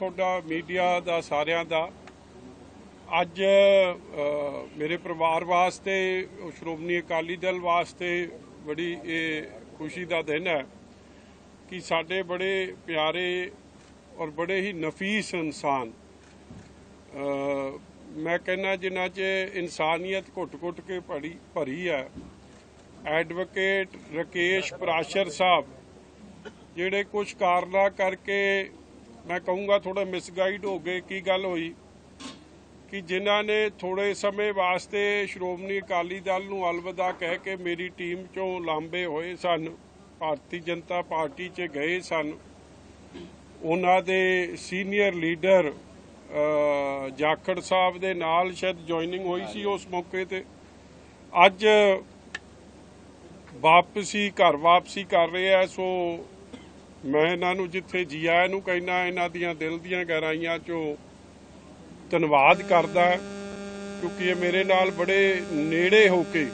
ਤੁਹਾਡਾ ਮੀਡੀਆ ਦਾ, ਸਾਰਿਆਂ ਦਾ। ਅੱਜ ਮੇਰੇ ਪਰਿਵਾਰ ਵਾਸਤੇ ਸ਼੍ਰੋਮਣੀ ਅਕਾਲੀ ਦਲ ਵਾਸਤੇ ਬੜੀ ਇਹ ਖੁਸ਼ੀ ਦਾ ਦਿਨ ਹੈ ਕਿ ਸਾਡੇ ਬੜੇ ਪਿਆਰੇ ਔਰ ਬੜੇ ਹੀ ਨਫੀਸ ਇਨਸਾਨ ਮੈਂ ਕਹਿੰਨਾ ਜਿਨ੍ਹਾਂ 'ਚ ਇਨਸਾਨੀਅਤ ਘੁੱਟ-ਘੁੱਟ ਕੇ ਭਰੀ ਭਰੀ ਹੈ। ਐਡਵੋਕੇਟ ਰਕੇਸ਼ ਪ੍ਰਾਸ਼ਰ ਸਾਹਿਬ, ਜਿਹੜੇ ਕੁਝ ਕਾਰਨਾ ਕਰਕੇ ਮੈਂ ਕਹੂੰਗਾ ਥੋੜਾ ਮਿਸਗਾਈਡ ਹੋ ਗਏ, ਕੀ ਗੱਲ ਹੋਈ? ਕਿ ਜਿਨ੍ਹਾਂ ਨੇ ਥੋੜੇ ਸਮੇਂ ਵਾਸਤੇ ਸ਼੍ਰੋਮਣੀ ਅਕਾਲੀ ਦਲ ਨੂੰ ਅਲਵਿਦਾ ਕਹਿ ਕੇ ਮੇਰੀ ਟੀਮ ਚੋਂ ਲਾਂਬੇ ਹੋਏ ਸਨ, ਭਾਰਤੀ ਜਨਤਾ ਪਾਰਟੀ 'ਚ ਗਏ ਸਨ। ਉਹਨਾਂ ਦੇ ਸੀਨੀਅਰ ਲੀਡਰ ਜਾਖੜ ਸਾਹਿਬ ਦੇ ਨਾਲ ਸ਼ਾਇਦ ਜੁਆਇਨਿੰਗ ਹੋਈ ਸੀ ਉਸ ਮੌਕੇ ਤੇ। ਅੱਜ ਵਾਪਸੀ, ਘਰ ਵਾਪਸੀ ਕਰ ਰਹੇ ਆ ਸੋ ਮੈਂ ਇਹਨਾਂ ਨੂੰ ਜਿੱਥੇ ਜੀ ਆਇਆਂ ਨੂੰ ਕਹਿਣਾ ਇਹਨਾਂ ਦੀਆਂ ਦਿਲ ਦੀਆਂ ਗਹਿਰਾਈਆਂ ਚੋਂ ਧੰਨਵਾਦ ਕਰਦਾ ਕਿਉਂਕਿ ਇਹ ਮੇਰੇ ਨਾਲ ਬੜੇ ਨੇੜੇ ਹੋ ਕੇ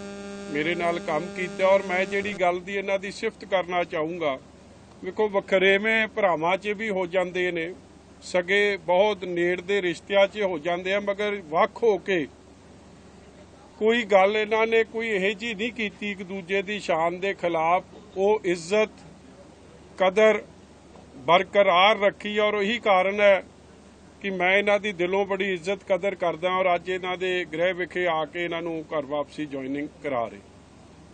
ਮੇਰੇ ਨਾਲ ਕੰਮ ਕੀਤਾ ਔਰ ਮੈਂ ਜਿਹੜੀ ਗੱਲ ਦੀ ਇਹਨਾਂ ਦੀ ਸਿਫਤ ਕਰਨਾ ਚਾਹੂੰਗਾ, ਵੇਖੋ ਵੱਖਰੇਵੇਂ ਭਰਾਵਾਂ 'ਚ ਵੀ ਹੋ ਜਾਂਦੇ ਨੇ, ਸਗੇ ਬਹੁਤ ਨੇੜ ਦੇ ਰਿਸ਼ਤਿਆਂ 'ਚ ਹੋ ਜਾਂਦੇ ਆ, ਮਗਰ ਵੱਖ ਹੋ ਕੇ ਕੋਈ ਗੱਲ ਇਹਨਾਂ ਨੇ ਕੋਈ ਇਹੋ ਜਿਹੀ ਨਹੀਂ ਕੀਤੀ ਇੱਕ ਦੂਜੇ ਦੀ ਸ਼ਾਨ ਦੇ ਖਿਲਾਫ, ਉਹ ਇੱਜ਼ਤ ਕਦਰ ਬਰਕਰਾਰ ਰੱਖੀ ਔਰ ਉਹੀ ਕਾਰਨ ਹੈ ਕਿ ਮੈਂ ਇਹਨਾਂ ਦੀ ਦਿਲੋਂ ਬੜੀ ਇੱਜ਼ਤ ਕਦਰ ਕਰਦਾ ਔਰ ਅੱਜ ਇਹਨਾਂ ਦੇ ਗ੍ਰਹਿ ਵਿਖੇ ਆ ਕੇ ਇਹਨਾਂ ਨੂੰ ਘਰ ਵਾਪਸੀ ਜੁਆਇਨਿੰਗ ਕਰਾ ਰਹੇ।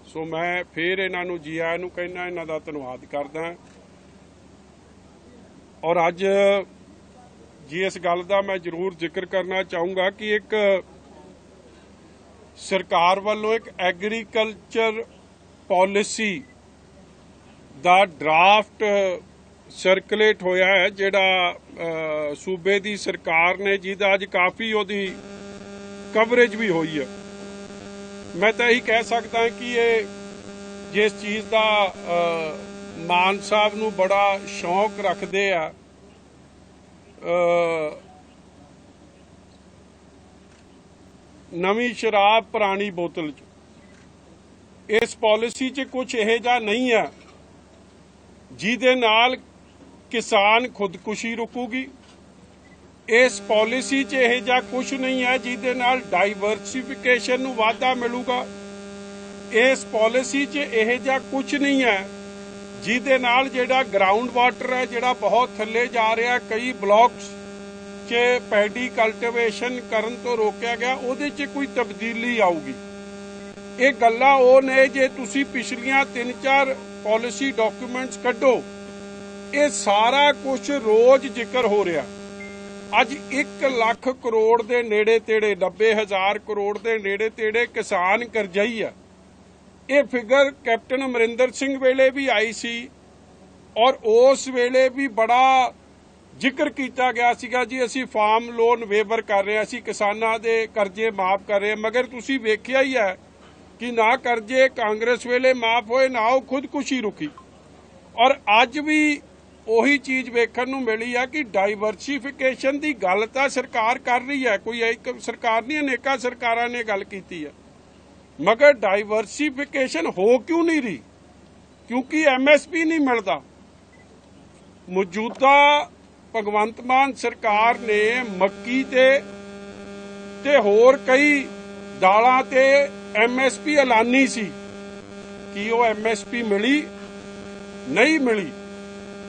ਸੋ ਮੈਂ ਫੇਰ ਇਹਨਾਂ ਨੂੰ ਜੀ ਆਇਆਂ ਨੂੰ ਕਹਿਣਾ ਇਹਨਾਂ ਦਾ ਧੰਨਵਾਦ ਕਰਦਾ। ਔਰ ਅੱਜ ਜੀ ਇਸ ਗੱਲ ਦਾ ਮੈਂ ਜ਼ਰੂਰ ਜ਼ਿਕਰ ਕਰਨਾ ਚਾਹੂੰਗਾ ਕਿ ਇੱਕ ਸਰਕਾਰ ਵੱਲੋਂ ਇੱਕ ਐਗਰੀਕਲਚਰ ਪਾਲਿਸੀ ਦਾ ਡਰਾਫਟ ਸਰਕੂਲੇਟ ਹੋਇਆ ਹੈ, ਜਿਹੜਾ ਸੂਬੇ ਦੀ ਸਰਕਾਰ ਨੇ, ਜਿਹਦਾ ਅੱਜ ਕਾਫੀ ਉਹਦੀ ਕਵਰੇਜ ਵੀ ਹੋਈ ਹੈ। ਮੈਂ ਤਾਂ ਇਹੀ ਕਹਿ ਸਕਦਾ ਕਿ ਇਹ ਜਿਸ ਚੀਜ਼ ਦਾ ਮਾਨ ਸਾਹਿਬ ਨੂੰ ਬੜਾ ਸ਼ੌਕ ਰੱਖਦੇ ਆ ਨਵੀਂ ਸ਼ਰਾਬ ਪੁਰਾਣੀ ਬੋਤਲ ਚ। ਇਸ ਪਾਲਿਸੀ 'ਚ ਕੁਝ ਇਹੋ ਜਿਹਾ ਨਹੀਂ ਹੈ। ਜਿਹਦੇ ਨਾਲ ਕਿਸਾਨ ਖੁਦਕੁਸ਼ੀ ਰੁਕੂਗੀ। ਇਸ ਪਾਲਿਸੀ 'ਚ ਇਹ ਜਿਹਾ ਕੁਝ ਨਹੀਂ ਹੈ ਜਿਹਦੇ ਨਾਲ ਡਾਈਵਰਸਿਫਿਕੇਸ਼ਨ ਨੂੰ ਵਾਧਾ ਮਿਲੂਗਾ। ਇਸ ਪਾਲਿਸੀ 'ਚ ਇਹ ਜਿਹਾ ਕੁਝ ਨਹੀਂ ਹੈ ਜਿਹਦੇ ਨਾਲ ਜਿਹੜਾ ਗਰਾਊਂਡ ਵਾਟਰ ਹੈ, ਜਿਹੜਾ ਬਹੁਤ ਥੱਲੇ ਜਾ ਰਿਹਾ, ਕਈ ਬਲਾਕਸ 'ਚ ਪੈਡੀ ਕਲਟੀਵੇਸ਼ਨ ਕਰਨ ਤੋਂ ਰੋਕਿਆ ਗਿਆ, ਉਹਦੇ 'ਚ ਕੋਈ ਤਬਦੀਲੀ ਆਊਗੀ। ਇਹ ਗੱਲਾਂ ਉਹ ਨੇ ਜੇ ਤੁਸੀਂ ਪਿਛਲੀਆਂ 3-4 ਪਾਲਿਸੀ ਡਾਕੂਮੈਂਟਸ ਕੱਢੋ, ਇਹ ਸਾਰਾ ਕੁਝ ਰੋਜ਼ ਜ਼ਿਕਰ ਹੋ ਰਿਹਾ। ਅੱਜ 1 ਲੱਖ ਕਰੋੜ ਦੇ ਨੇੜੇ ਤੇੜੇ 90 ਹਜ਼ਾਰ ਕਰੋੜ ਦੇ ਨੇੜੇ ਤੇੜੇ ਕਿਸਾਨ ਕਰਜਾਈ ਆ। ਇਹ ਫਿਗਰ ਕੈਪਟਨ ਅਮਰਿੰਦਰ ਸਿੰਘ ਵੇਲੇ ਵੀ ਆਈ ਸੀ ਔਰ ਉਸ ਵੇਲੇ ਵੀ ਬੜਾ ਜ਼ਿਕਰ ਕੀਤਾ ਗਿਆ ਸੀਗਾ ਜੀ, ਅਸੀਂ ਫਾਰਮ ਲੋਨ ਵੇਵਰ ਕਰ ਰਹੇ ਅਸੀਂ ਕਿਸਾਨਾਂ ਦੇ ਕਰਜ਼ੇ ਮਾਫ ਕਰ ਰਹੇ ਮਗਰ ਤੁਸੀਂ ਵੇਖਿਆ ਹੀ ਹੈ ਕਿ ਨਾ ਕਰਜ਼ੇ ਕਾਂਗਰਸ ਵੇਲੇ ਮਾਫ ਹੋਏ, ਨਾ ਉਹ ਖੁਦਕੁਸ਼ੀ ਰੁਕੀ। ਔਰ ਅੱਜ ਵੀ ਉਹੀ ਚੀਜ਼ ਵੇਖਣ ਨੂੰ ਮਿਲੀ ਆ ਕਿ ਡਾਈਵਰਸਿਫਿਕੇਸ਼ਨ ਦੀ ਗੱਲ ਤਾਂ ਸਰਕਾਰ ਕਰ ਰਹੀ ਹੈ। ਕੋਈ ਇੱਕ ਸਰਕਾਰ ਨਹੀਂ, ਅਨੇਕਾਂ ਸਰਕਾਰਾਂ ਨੇ ਗੱਲ ਕੀਤੀ ਹੈ। ਮਗਰ ਡਾਈਵਰਸਿਫਿਕੇਸ਼ਨ ਹੋ ਕਿਉਂ ਨਹੀਂ ਰਹੀ? ਕਿਉਂਕਿ ਐਮਐਸਪੀ ਨਹੀਂ ਮਿਲਦਾ। ਮੌਜੂਦਾ ਭਗਵੰਤ ਮਾਨ ਸਰਕਾਰ ਨੇ ਮੱਕੀ ਤੇ ਤੇ ਹੋਰ ਕਈ ਦਾਲਾਂ ਤੇ ਐਮਐਸਪੀ ਐਲਾਨੀ ਸੀ ਕਿ ਉਹ ਐਮਐਸਪੀ ਮਿਲੀ, ਨਹੀਂ ਮਿਲੀ।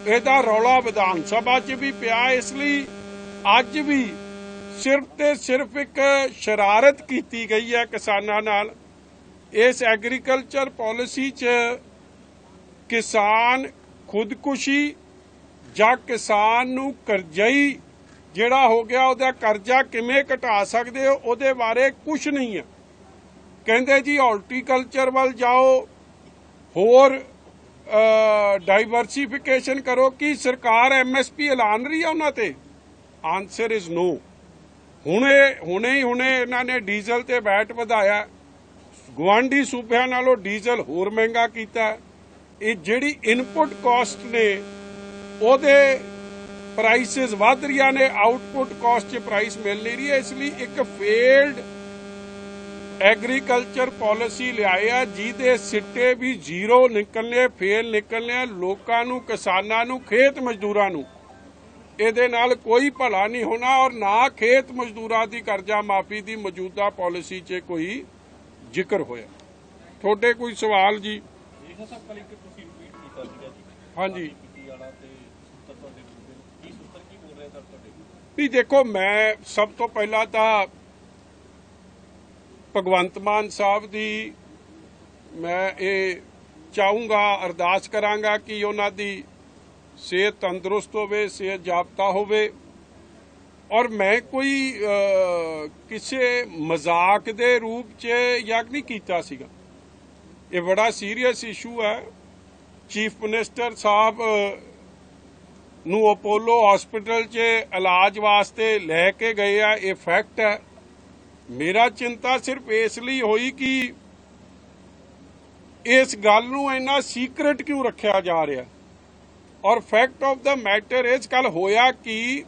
ਇਹਦਾ ਰੌਲਾ ਵਿਧਾਨ ਸਭਾ 'ਚ ਵੀ ਪਿਆ, ਇਸ ਲਈ ਅੱਜ ਵੀ ਸਿਰਫ ਤੇ ਸਿਰਫ ਇੱਕ ਸ਼ਰਾਰਤ ਕੀਤੀ ਗਈ ਹੈ ਕਿਸਾਨਾਂ ਨਾਲ। ਇਸ ਐਗਰੀਕਲਚਰ ਪਾਲਿਸੀ 'ਚ ਕਿਸਾਨ ਖੁਦਕੁਸ਼ੀ ਜਾਂ ਕਿਸਾਨ ਨੂੰ ਕਰਜ਼ਈ ਜਿਹੜਾ ਹੋ ਗਿਆ, ਉਹਦਾ ਕਰਜ਼ਾ ਕਿਵੇਂ ਘਟਾ ਸਕਦੇ ਹੋ, ਉਹਦੇ ਬਾਰੇ ਕੁਝ ਨਹੀਂ ਹੈ। ਕਹਿੰਦੇ ਜੀ ਹਾਰਟੀਕਲਚਰ ਵੱਲ ਜਾਓ, ਹੋਰ ਡਾਈਵਰਸਿਫਿਕੇਸ਼ਨ ਕਰੋ, ਕਿ ਸਰਕਾਰ ਐਮਐਸਪੀ ਐਲਾਨ ਰਹੀ ਹੈ ਉਹਨਾਂ ਤੇ? ਆਨਸਰ ਇਜ਼ ਨੋ ਹੁਣੇ ਹੁਣੇ ਹੀ ਹੁਣੇ ਇਹਨਾਂ ਨੇ ਡੀਜ਼ਲ ਤੇ ਵੈਟ ਵਧਾਇਆ। ਗਵਾਂਢੀ ਸੂਬਿਆਂ ਨਾਲੋਂ ਡੀਜ਼ਲ ਹੋਰ ਮਹਿੰਗਾ ਕੀਤਾ। ਇਹ ਜਿਹੜੀ ਇਨਪੁਟ ਕਾਸਟ ਨੇ, ਉਹਦੇ ਪ੍ਰਾਈਸਸ ਵਧ ਰਹੀਆਂ ਨੇ ਆਊਟਪੁਟ ਕਾਸਟ 'ਚ ਪ੍ਰਾਈਸ ਮਿਲ ਨਹੀਂ ਰਹੀ ਹੈ ਇਸ ਲਈ ਇੱਕ ਫੇਲਡ ਐਗਰੀਕਲਚਰ ਪਾਲਿਸੀ ਲਿਆਏ ਆ ਜਿਹਦੇ ਸਿੱਟੇ ਵੀ ਜ਼ੀਰੋ ਨਿਕਲਨੇ ਫੇਲ ਨਿਕਲਨੇ ਲੋਕਾਂ ਨੂੰ ਕਿਸਾਨਾਂ ਨੂੰ ਖੇਤ ਮਜ਼ਦੂਰਾਂ ਨੂੰ। ਇਹਦੇ ਨਾਲ ਕੋਈ ਭਲਾ ਨਹੀਂ ਹੋਣਾ ਔਰ ਨਾ ਖੇਤ ਮਜ਼ਦੂਰਾਂ ਦੀ ਕਰਜ਼ਾ ਮਾਫੀ ਦੀ ਮੌਜੂਦਾ ਪਾਲਿਸੀ 'ਚ ਕੋਈ ਜ਼ਿਕਰ ਹੋਇਆ। ਤੁਹਾਡੇ ਕੋਈ ਸਵਾਲ ਜੀ? ਹਾਂਜੀ। ਵੀ ਦੇਖੋ ਮੈਂ ਸਭ ਤੋਂ ਪਹਿਲਾਂ ਤਾਂ ਭਗਵੰਤ ਮਾਨ ਸਾਹਿਬ ਦੀ ਮੈਂ ਇਹ ਚਾਹੂੰਗਾ, ਅਰਦਾਸ ਕਰਾਂਗਾ ਕਿ ਉਹਨਾਂ ਦੀ ਸਿਹਤ ਤੰਦਰੁਸਤ ਹੋਵੇ, ਸਿਹਤ ਜਾਪਤਾ ਹੋਵੇ। ਔਰ ਮੈਂ ਕੋਈ ਕਿਸੇ ਮਜ਼ਾਕ ਦੇ ਰੂਪ 'ਚ ਯਾਗ ਨਹੀਂ ਕੀਤਾ ਸੀਗਾ। ਇਹ ਬੜਾ ਸੀਰੀਅਸ ਇਸ਼ੂ ਹੈ। ਚੀਫ ਮਿਨਿਸਟਰ ਸਾਹਿਬ ਨੂੰ ਅਪੋਲੋ ਹਸਪੀਟਲ 'ਚ ਇਲਾਜ ਵਾਸਤੇ ਲੈ ਕੇ ਗਏ ਆ। ਇਹ ਫੈਕਟ ਹੈ। ਮੇਰਾ ਚਿੰਤਾ ਸਿਰਫ ਇਸ ਲਈ ਹੋਈ ਕਿ ਇਸ ਗੱਲ ਨੂੰ ਇੰਨਾ ਸੀਕ੍ਰੀਟ ਕਿਉਂ ਰੱਖਿਆ ਜਾ ਰਿਹਾ? ਔਰ ਫੈਕਟ ਆਫ ਦਾ ਮੈਟਰ ਇਸ ਕੱਲ ਹੋਇਆ ਕਿ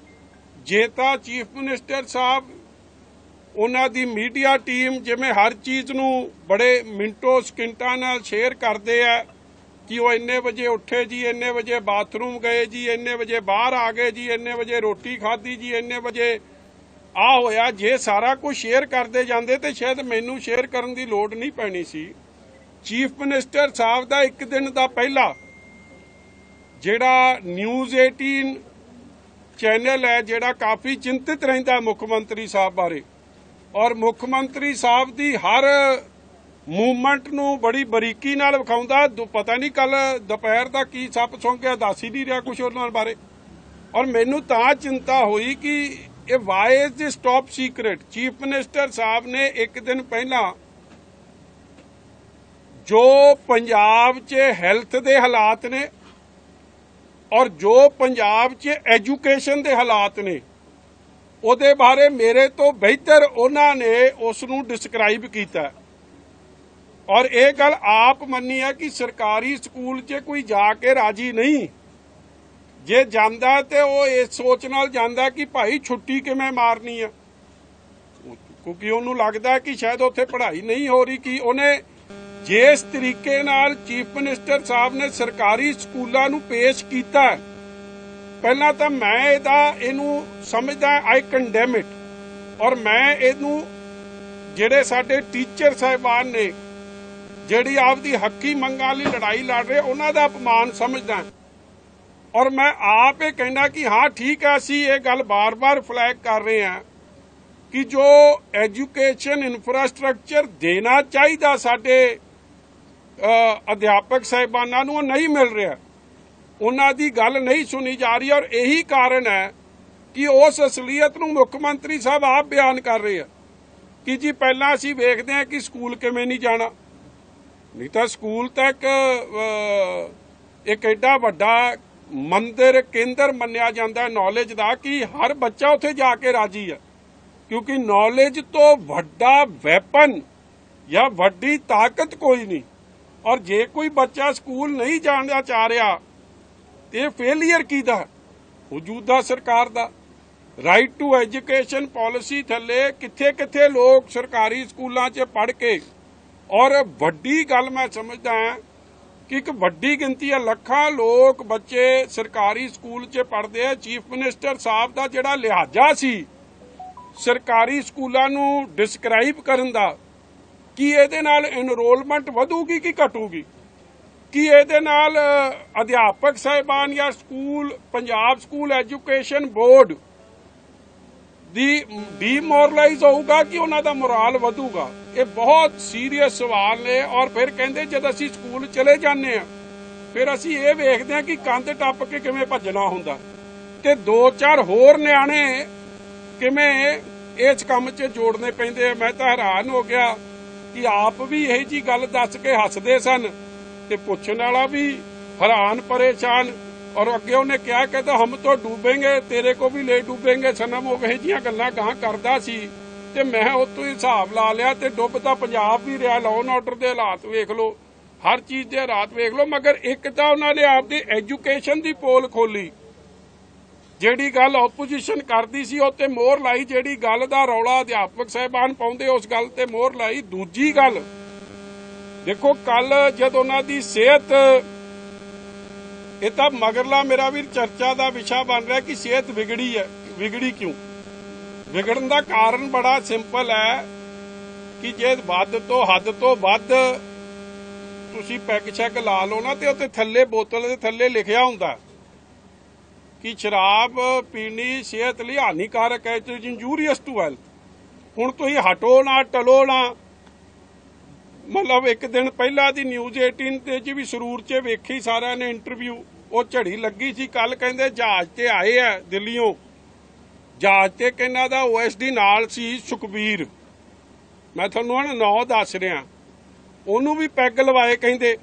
ਜੇ ਤਾਂ ਚੀਫ ਮਿਨਿਸਟਰ ਸਾਹਿਬ, ਉਹਨਾਂ ਦੀ ਮੀਡੀਆ ਟੀਮ ਜਿਵੇਂ ਹਰ ਚੀਜ਼ ਨੂੰ ਬੜੇ ਮਿੰਟੋ ਸਕਿੰਟਾਂ ਨਾਲ ਸ਼ੇਅਰ ਕਰਦੇ ਆ ਕਿ ਉਹ ਇੰਨੇ ਵਜੇ ਉੱਠੇ ਜੀ, ਇੰਨੇ ਵਜੇ ਬਾਥਰੂਮ ਗਏ ਜੀ, ਇੰਨੇ ਵਜੇ ਬਾਹਰ ਆ ਗਏ ਜੀ, ਇੰਨੇ ਵਜੇ ਰੋਟੀ ਖਾਧੀ ਜੀ, ਇੰਨੇ ਵਜੇ ਆ ਹੋਇਆ, ਜੇ ਸਾਰਾ ਕੁਝ ਸ਼ੇਅਰ ਕਰਦੇ ਜਾਂਦੇ ਤੇ ਸ਼ਾਇਦ ਮੈਨੂੰ ਸ਼ੇਅਰ ਕਰਨ ਦੀ ਲੋੜ ਨਹੀਂ ਪੈਣੀ ਸੀ। ਚੀਫ ਮਿਨਿਸਟਰ ਸਾਹਿਬ ਦਾ ਇੱਕ ਦਿਨ ਦਾ ਪਹਿਲਾ ਜਿਹੜਾ ਨਿਊਜ਼ 18 ਚੈਨਲ ਹੈ, ਜਿਹੜਾ ਕਾਫੀ ਚਿੰਤਿਤ ਰਹਿੰਦਾ ਮੁੱਖ ਮੰਤਰੀ ਸਾਹਿਬ ਬਾਰੇ। ਔਰ ਮੁੱਖ ਮੰਤਰੀ ਸਾਹਿਬ ਦੀ ਹਰ ਮੂਵਮੈਂਟ ਨੂੰ ਬੜੀ ਬਰੀਕੀ ਨਾਲ ਵਿਖਾਉਂਦਾ। ਦੁ- ਪਤਾ ਨਹੀਂ ਕੱਲ ਦੁਪਹਿਰ ਦਾ ਕੀ ਸੱਪ ਸੌਂ ਗਿਆ, ਦੱਸ ਹੀ ਨਹੀਂ ਰਿਹਾ ਕੁਝ ਉਹਨਾਂ ਬਾਰੇ। ਔਰ ਮੈਨੂੰ ਤਾਂ ਚਿੰਤਾ ਹੋਈ ਕਿ ਇਹ why is this top secret chief minister ਸਾਹਿਬ ਨੇ ਇੱਕ ਦਿਨ ਪਹਿਲਾਂ ਜੋ ਪੰਜਾਬ 'ਚ ਹੈਲਥ ਦੇ ਹਾਲਾਤ ਨੇ ਔਰ ਜੋ ਪੰਜਾਬ 'ਚ ਐਜੂਕੇਸ਼ਨ ਦੇ ਹਾਲਾਤ ਨੇ, ਉਹਦੇ ਬਾਰੇ ਮੇਰੇ ਤੋਂ ਬਿਹਤਰ ਉਹਨਾਂ ਨੇ ਉਸ ਨੂੰ ਡਿਸਕ੍ਰਾਈਬ ਕੀਤਾ। ਔਰ ਇਹ ਗੱਲ ਆਪ ਮੰਨੀ ਹੈ ਕਿ ਸਰਕਾਰੀ ਸਕੂਲ 'ਚ ਕੋਈ ਜਾ ਕੇ ਰਾਜੀ ਨਹੀਂ। ਜੇ ਜਾਂਦਾ ਤੇ ਉਹ ਇਸ ਸੋਚ ਨਾਲ ਜਾਂਦਾ ਕਿ ਭਾਈ ਛੁੱਟੀ ਕਿਵੇਂ ਮਾਰਨੀ ਆ? ਕਿਉਂਕਿ ਉਹਨੂੰ ਲੱਗਦਾ ਕਿ ਸ਼ਾਇਦ ਉੱਥੇ ਪੜ੍ਹਾਈ ਨਹੀਂ ਹੋ ਰਹੀ, ਕਿ ਉਹਨੇ ਜਿਸ ਤਰੀਕੇ ਨਾਲ ਚੀਫ ਮਿਨਿਸਟਰ ਸਾਹਿਬ ਨੇ ਸਰਕਾਰੀ ਸਕੂਲਾਂ ਨੂੰ ਪੇਸ਼ ਕੀਤਾ ਪਹਿਲਾਂ ਤਾਂ ਮੈਂ ਇਹਦਾ, ਇਹਨੂੰ ਸਮਝਦਾ ਆਈ ਕੰਡੈਮ ਇਟ ਔਰ ਮੈਂ ਇਹਨੂੰ, ਜਿਹੜੇ ਸਾਡੇ ਟੀਚਰ ਸਾਹਿਬਾਨ ਨੇ, ਜਿਹੜੀ ਆਪਦੀ ਹੱਕੀ ਮੰਗਾਂ ਲਈ ਲੜਾਈ ਲੜ ਰਹੇ, ਉਹਨਾਂ ਦਾ ਅਪਮਾਨ ਸਮਝਦਾ ਔਰ ਮੈਂ ਆਪ ਇਹ ਕਹਿਣਾ ਕਿ ਹਾਂ, ਠੀਕ ਹੈ, ਅਸੀਂ ਇਹ ਗੱਲ ਬਾਰ-ਬਾਰ ਫਲੈਗ ਕਰ ਰਹੇ ਹਾਂ ਕਿ ਜੋ ਐਜੂਕੇਸ਼ਨ ਇਨਫਰਾਸਟ੍ਰਕਚਰ ਦੇਣਾ ਚਾਹੀਦਾ ਸਾਡੇ ਅਧਿਆਪਕ ਸਾਹਿਬਾਨਾਂ ਨੂੰ, ਉਹ ਨਹੀਂ ਮਿਲ ਰਿਹਾ। ਉਹਨਾਂ ਦੀ ਗੱਲ ਨਹੀਂ ਸੁਣੀ ਜਾ ਰਹੀ ਔਰ ਇਹੀ ਕਾਰਨ ਹੈ ਕਿ ਉਸ ਅਸਲੀਅਤ ਨੂੰ ਮੁੱਖ ਮੰਤਰੀ ਸਾਹਿਬ ਆਪ ਬਿਆਨ ਕਰ ਰਹੇ ਆ ਕਿ ਜੀ ਪਹਿਲਾਂ ਅਸੀਂ ਵੇਖਦੇ ਹਾਂ ਕਿ ਸਕੂਲ ਕਿਵੇਂ ਨਹੀਂ ਜਾਣਾ। ਨਹੀਂ ਤਾਂ ਸਕੂਲ ਤਾਂ ਇੱਕ ਐਡਾ ਵੱਡਾ ਮੰਦਰ ਕੇਂਦਰ ਮੰਨਿਆ ਜਾਂਦਾ ਨੌਲੇਜ ਦਾ ਕਿ ਹਰ ਬੱਚਾ ਉੱਥੇ ਜਾ ਕੇ ਰਾਜੀ ਹੈ। ਕਿਉਂਕਿ ਨੌਲੇਜ ਤੋਂ ਵੱਡਾ ਵੈਪਨ ਜਾਂ ਵੱਡੀ ਤਾਕਤ ਕੋਈ ਨਹੀਂ। ਔਰ ਜੇ ਕੋਈ ਬੱਚਾ ਸਕੂਲ ਨਹੀਂ ਜਾਣਾ ਚਾਹ ਰਿਹਾ, ਤੇ ਫੇਲਿਅਰ ਕਿਹਦਾ ਮੌਜੂਦਾ ਸਰਕਾਰ ਦਾ। ਰਾਈਟ ਟੂ ਐਜੂਕੇਸ਼ਨ ਪਾਲਿਸੀ ਥੱਲੇ ਕਿੱਥੇ ਕਿੱਥੇ ਲੋਕ ਸਰਕਾਰੀ ਸਕੂਲਾਂ 'ਚ ਪੜ੍ਹ ਕੇ ਔਰ ਵੱਡੀ ਗੱਲ ਮੈਂ ਸਮਝਦਾ ਹਾਂ ਕਿ ਇੱਕ ਵੱਡੀ ਗਿਣਤੀ ਹੈ ਲੱਖਾਂ ਲੋਕ ਬੱਚੇ ਸਰਕਾਰੀ ਸਕੂਲ 'ਚ ਪੜ੍ਹਦੇ ਆ। ਚੀਫ ਮਿਨਿਸਟਰ ਸਾਹਿਬ ਦਾ ਜਿਹੜਾ ਲਿਹਾਜ਼ਾ ਸੀ ਸਰਕਾਰੀ ਸਕੂਲਾਂ ਨੂੰ ਡਿਸਕ੍ਰਾਈਬ ਕਰਨ ਦਾ, ਕੀ ਇਹਦੇ ਨਾਲ ਐਨਰੋਲਮੈਂਟ ਵਧੂਗੀ ਕਿ ਘਟੂਗੀ? ਕੀ ਇਹਦੇ ਨਾਲ ਅਧਿਆਪਕ ਸਾਹਿਬਾਨ ਜਾਂ school, Punjab school education board ਦੀ ਡੀਮੋਰਲਾਈਜ਼ ਹੋਊਗਾ ਕਿ ਉਹਨਾਂ ਦਾ ਮੋਰਲ ਵਧੂਗਾ? ਇਹ ਬਹੁਤ ਸੀਰੀਅਸ ਸਵਾਲ ਨੇ ਔਰ ਫਿਰ ਕਹਿੰਦੇ ਜਦ ਅਸੀਂ ਸਕੂਲ ਚਲੇ ਜਾਂਦੇ ਆ ਫਿਰ ਅਸੀਂ ਇਹ ਵੇਖਦੇ ਆ ਕਿ ਕੰਧ ਟੱਪ ਕੇ ਕਿਵੇਂ ਭੱਜਣਾ ਹੁੰਦਾ। ਤੇ ਦੋ ਚਾਰ ਹੋਰ ਨਿਆਣੇ ਕਿਵੇਂ ਇਸ ਕੰਮ 'ਚ ਜੋੜਨੇ ਪੈਂਦੇ ਆ। ਮੈਂ ਤਾਂ ਹੈਰਾਨ ਹੋ ਗਿਆ ਕਿ ਆਪ ਵੀ ਇਹ ਜੀ ਗੱਲ ਦੱਸ ਕੇ ਹੱਸਦੇ ਸਨ ਤੇ ਪੁੱਛਣ ਵਾਲਾ ਵੀ ਹੈਰਾਨ ਪਰੇਸ਼ਾਨ ਔਰ ਅੱਗੇ ਉਹਨੇ ਕਿਹਾ, ਕਹਿੰਦਾ, ਹਮ ਤੋਂ ਡੂਬेंगे ਤੇਰੇ ਕੋ ਵੀ ਲੈ ਡੂਬेंगे ਸਨਮ ਉਹ ਇਹ ਜੀਆਂ ਗੱਲਾਂ ਗਾਂ ਕਰਦਾ ਸੀ ਤੇ ਮੈਂ ਉਹ ਹੀ ਹਿਸਾਬ ਲਾ ਲਿਆ ਤੇ ਡੁੱਬਦਾ ਪੰਜਾਬ ਵੀ ਰਿਹਾ ਲਾਅ ਆਰਡਰ ਦੇ ਹਾਲਾਤ ਵੇਖ ਲਓ, ਹਰ ਚੀਜ਼ ਦੇ ਹਾਲਾਤ ਵੇਖ ਲਓ, ਮਗਰ ਇੱਕ ਤਾਂ ਉਹਨਾਂ ਨੇ ਆਪਦੀ ਐਜੂਕੇਸ਼ਨ ਦੀ ਪੋਲ ਖੋਲੀ ਜਿਹੜੀ ਗੱਲ ਆਪੋਜੀਸ਼ਨ ਕਰਦੀ ਸੀ, ਉਹ ਤੇ ਮੋਹਰ ਲਾਈ, ਜਿਹੜੀ ਗੱਲ ਦਾ ਰੌਲਾ ਅਧਿਆਪਕ ਸਾਹਿਬਾਨ ਪਾਉਂਦੇ, ਉਸ ਗੱਲ ਤੇ ਮੋਹਰ ਲਾਈ। ਦੂਜੀ ਗੱਲ, ਦੇਖੋ ਕੱਲ ਜਦ ਉਹਨਾਂ ਦੀ ਸਿਹਤ ਇਹ ਤਾਂ ਮਗਰਲਾ ਮੇਰਾ ਵੀਰ ਚਰਚਾ ਦਾ ਵਿਸ਼ਾ ਬਣ ਰਿਹਾ ਕਿ ਸਿਹਤ ਵਿਗੜੀ ਹੈ। ਵਿਗੜੀ ਕਿਉਂ? ਵਿਗੜਨ ਦਾ ਕਾਰਨ ਬੜਾ ਸਿੰਪਲ ਹੈ ਕਿ ਜੇ ਵੱਧ ਤੋਂ ਹੱਦ ਤੋਂ ਵੱਧ ਤੁਸੀਂ ਪੈਕ ਸ਼ੈਕ ਲਾ ਲਓ ਨਾ ਤੇ ਉੱਤੇ ਥੱਲੇ ਬੋਤਲ ਦੇ ਥੱਲੇ ਲਿਖਿਆ ਹੁੰਦਾ ਕਿ ਸ਼ਰਾਬ ਪੀਣੀ ਸਿਹਤ ਲਈ ਹਾਨੀਕਾਰਕ ਹੈ it is injurious to health ਹੁਣ ਤੁਸੀਂ ਹਟੋ ਨਾ, ਟਲੋ ਨਾ। ਮਤਲਬ ਇੱਕ ਦਿਨ ਪਹਿਲਾਂ ਦੀ ਨਿਊਜ਼ 18 ਤੇ ਚ ਵੀ ਸਰੂਰ 'ਚ ਵੇਖੀ ਸਾਰਿਆਂ ਨੇ ਇੰਟਰਵਿਊ ਉਹ ਝੜੀ ਲੱਗੀ ਸੀ ਕੱਲ ਕਹਿੰਦੇ ਜਹਾਜ਼ ਤੇ ਆਏ ਆ ਦਿੱਲੀੋਂ ਜਹਾਜ਼ ਤੇ ਕਿੰਨਾ ਦਾ ਓਐਸਡੀ ਨਾਲ ਸੀ ਸੁਖਬੀਰ। ਮੈਂ ਤੁਹਾਨੂੰ ਹੁਣ ਨੌ ਦੱਸ ਰਿਹਾ। ਉਹਨੂੰ ਵੀ ਪੈਗ ਲਵਾਏ ਕਹਿੰਦੇ।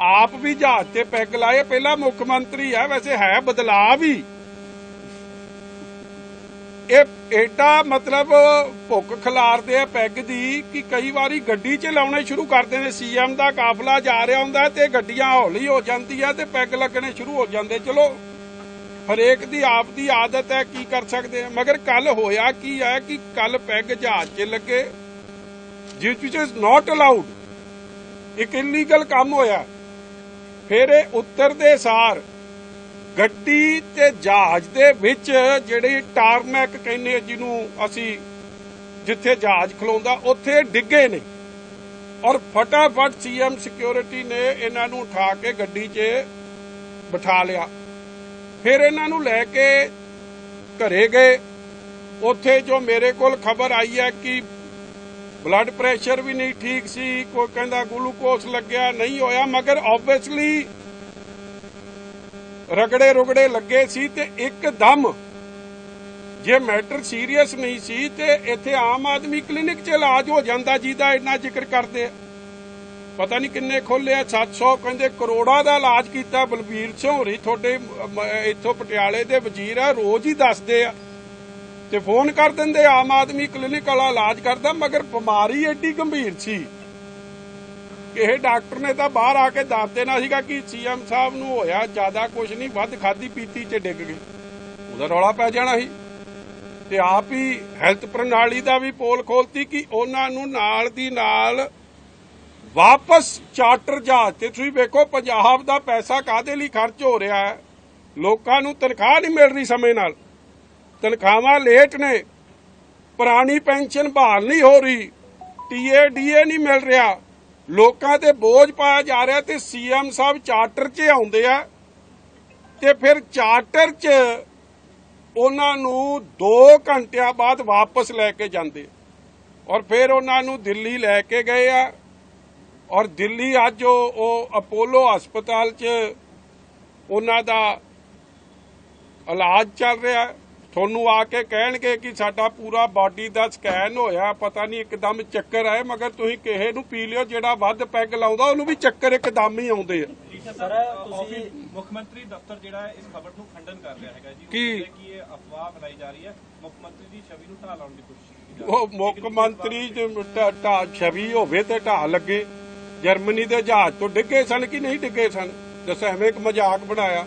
ਆਪ ਵੀ ਜਹਾਜ਼ ਤੇ ਪੈਗ ਲਾਏ, ਪਹਿਲਾਂ ਮੁੱਖ ਮੰਤਰੀ ਆ, ਵੈਸੇ ਹੈ ਬਦਲਾਅ ਵੀ। ਇਹ ਏਡਾ ਮਤਲਬ ਭੁੱਖ ਖਿਲਾਰਦੇ ਆ ਪੈਗ ਦੀ ਕਿ ਕਈ ਵਾਰੀ ਗੱਡੀ 'ਚ ਲਾਉਣੇ ਸ਼ੁਰੂ ਕਰਦੇ ਨੇ ਸੀਐਮ ਦਾ ਕਾਫਲਾ ਜਾ ਰਿਹਾ ਹੁੰਦਾ ਤੇ ਗੱਡੀਆਂ ਹੌਲੀ ਹੋ ਜਾਂਦੀਆਂ ਤੇ ਪੈਗ ਲੱਗਣੇ ਸ਼ੁਰੂ ਹੋ ਜਾਂਦੇ। ਚਲੋ, ਹਰੇਕ ਦੀ ਆਪ ਦੀ ਆਦਤ ਹੈ, ਕੀ ਕਰ ਸਕਦੇ ਆ? ਮਗਰ ਕੱਲ ਹੋਇਆ ਕੀ ਹੈ ਕਿ ਕੱਲ ਪੈਗ ਜਹਾਜ਼ 'ਚ ਲੱਗੇ, ਜਿਸ ਵਿਚ ਇਜ਼ ਨਾਟ ਅਲਾਉਡ ਇੱਕ ਇਲੀਗਲ ਕੰਮ ਹੋਇਆ। ਫਿਰ ਇਹ ਉੱਤਰ ਦੇ ਸਾਰ ਗੱਡੀ ਤੇ ਜਹਾਜ਼ ਦੇ ਵਿੱਚ ਜਿਹੜੀ ਟਾਰਮੈਕ ਕਹਿੰਦੇ ਜਿਹਨੂੰ ਅਸੀਂ ਜਿੱਥੇ ਜਹਾਜ਼ ਖਲੋਂਦਾ, ਉੱਥੇ ਡਿੱਗੇ ਨੇ। ਔਰ ਫਟਾਫਟ ਸੀਐਮ ਸਿਕਿਉਰਿਟੀ ਨੇ ਇਹਨਾਂ ਨੂੰ ਉਠਾ ਕੇ ਗੱਡੀ 'ਚ ਬਿਠਾ ਲਿਆ। ਫਿਰ ਇਹਨਾਂ ਨੂੰ ਲੈ ਕੇ ਘਰੇ ਗਏ। ਉੱਥੇ ਜੋ ਮੇਰੇ ਕੋਲ ਖਬਰ ਆਈ ਹੈ ਕਿ ਬਲੱਡ ਪ੍ਰੈਸ਼ਰ ਵੀ ਨਹੀਂ ਠੀਕ ਸੀ, ਕੋਈ ਕਹਿੰਦਾ ਗਲੂਕੋਸ ਲੱਗਿਆ, ਨਹੀਂ ਹੋਇਆ, ਮਗਰ ਆਬਵੀਅਸਲੀ ਰਗੜੇ ਰੁਗੜੇ ਲੱਗੇ ਸੀ ਤੇ ਇੱਕਦਮ ਜੇ ਮੈਟਰ ਸੀਰੀਅਸ ਨਹੀਂ ਸੀ ਤੇ ਇੱਥੇ ਆਮ ਆਦਮੀ ਕਲੀਨਿਕ 'ਚ ਇਲਾਜ ਹੋ ਜਾਂਦਾ ਜਿਹਦਾ ਇੰਨਾ ਜ਼ਿਕਰ ਕਰਦੇ ਆ। ਪਤਾ ਨਹੀਂ ਕਿੰਨੇ ਖੋਲਿਆ 700 ਕਹਿੰਦੇ ਕਰੋੜਾਂ ਦਾ ਇਲਾਜ ਕੀਤਾ ਬਲਬੀਰ ਸਿੰਘ ਹੋਰੀ ਤੁਹਾਡੇ ਇੱਥੋਂ ਪਟਿਆਲੇ ਦੇ ਵਜ਼ੀਰ ਆ, ਰੋਜ਼ ਹੀ ਦੱਸਦੇ ਆ। ਤੇ ਫੋਨ ਕਰ ਦਿੰਦੇ, ਆਮ ਆਦਮੀ ਕਲੀਨਿਕ ਵਾਲਾ ਇਲਾਜ ਕਰਦਾ, ਮਗਰ ਬਿਮਾਰੀ ਐਡੀ ਗੰਭੀਰ ਸੀ। ਕਿ ਡਾਕਟਰ ਨੇ ਤਾਂ ਬਾਹਰ ਆ ਕੇ ਦੱਸ ਦੇਣਾ ਸੀਗਾ ਕਿ ਸੀਐਮ ਸਾਹਿਬ ਨੂੰ ਹੋਇਆ ਜ਼ਿਆਦਾ ਕੁਝ ਨਹੀਂ, ਵੱਧ ਖਾਦੀ ਪੀਤੀ 'ਚ ਡਿੱਗ ਗਈ। ਉਹਦਾ ਰੌਲਾ ਪੈ ਜਾਣਾ ਸੀ। ਤੇ ਆਪ ਹੀ ਹੈਲਥ ਪ੍ਰਣਾਲੀ ਦਾ ਵੀ ਪੋਲ ਖੋਲਤੀ ਕਿ ਉਹਨਾਂ ਨੂੰ ਨਾਲ ਦੀ ਨਾਲ ਵਾਪਸ ਚਾਰਟਰ ਜਹਾਜ਼ ਤੇ, ਤੁਸੀਂ ਵੇਖੋ ਪੰਜਾਬ ਦਾ ਪੈਸਾ ਕਾਦੇ ਲਈ ਖਰਚ ਹੋ ਰਿਹਾ ਹੈ? ਲੋਕਾਂ ਨੂੰ ਤਨਖਾਹ ਨਹੀਂ ਮਿਲ ਰਹੀ ਸਮੇਂ ਨਾਲ। ਤਨਖਾਹਾਂ ਲੇਟ ਨੇ। ਪੁਰਾਣੀ ਪੈਨਸ਼ਨ ਬਹਾਲ ਨਹੀਂ ਹੋ ਰਹੀ। ਟੀਏ ਡੀਏ ਨਹੀਂ ਮਿਲ ਰਿਹਾ। ਲੋਕਾਂ ਤੇ ਬੋਝ ਪਾਇਆ ਜਾ ਰਿਹਾ ਤੇ ਸੀਐਮ ਸਾਹਿਬ ਚਾਰਟਰ 'ਚ ਆਉਂਦੇ ਆ ਤੇ ਫਿਰ ਚਾਰਟਰ 'ਚ ਉਹਨਾਂ ਨੂੰ 2 ਘੰਟਿਆਂ ਬਾਅਦ ਵਾਪਸ ਲੈ ਕੇ ਜਾਂਦੇ। ਔਰ ਫਿਰ ਉਹਨਾਂ ਨੂੰ ਦਿੱਲੀ ਲੈ ਕੇ ਗਏ ਆ। ਔਰ ਦਿੱਲੀ ਅੱਜ ਉਹ ਅਪੋਲੋ ਹਸਪਤਾਲ 'ਚ ਉਹਨਾਂ ਦਾ ਇਲਾਜ ਚੱਲ ਰਿਹਾ। ਤੁਹਾਨੂੰ ਆ ਕੇ ਕਹਿਣਗੇ ਕਿ ਸਾਡਾ ਪੂਰਾ ਬਾਡੀ ਦਾ ਸਕੈਨ ਹੋਇਆ ਪਤਾ ਨਹੀਂ ਇੱਕਦਮ ਚੱਕਰ ਆਏ ਮਗਰ ਤੁਸੀਂ ਕਿਸੇ ਨੂੰ ਪੀ ਲਿਓ ਜਿਹੜਾ ਵੱਧ ਪੈਗ ਲਾਉਂਦਾ ਉਹਨੂੰ ਵੀ ਚੱਕਰ ਇੱਕਦਮ ਹੀ ਆਉਂਦੇ ਆ। ਸਰ, ਤੁਸੀਂ- ਮੁੱਖ ਮੰਤਰੀ ਦਫ਼ਤਰ ਜਿਹੜਾ ਹੈ ਇਸ ਖਬਰ ਨੂੰ ਖੰਡਨ ਕਰ ਰਿਹਾ ਹੈਗਾ ਜੀ ਕੀ? ਇਹ ਅਫਵਾਹ ਫੈਲਾਈ ਜਾ ਰਹੀ ਹੈ? ਮੁੱਖ ਮੰਤਰੀ ਦੀ ਛਵੀ ਨੂੰ ਢਾਹ ਲਾਉਣ ਦੀ ਕੋਸ਼ਿਸ਼ ਕੀਤੀ ਜਾ ਰਹੀ ਹੈ। ਉਹ ਮੁੱਖ ਮੰਤਰੀ ਢਾਹ ਛਵੀ ਹੋਵੇ ਤੇ ਢਾਹ ਲੱਗੇ। ਜਰਮਨੀ ਦੇ ਜਹਾਜ਼ ਤੋਂ ਡਿੱਗੇ ਸਨ ਕਿ ਨਹੀਂ ਡਿੱਗੇ ਸਨ? ਦੱਸ ਐਵੇਂ ਇੱਕ ਮਜ਼ਾਕ ਬਣਾਇਆ।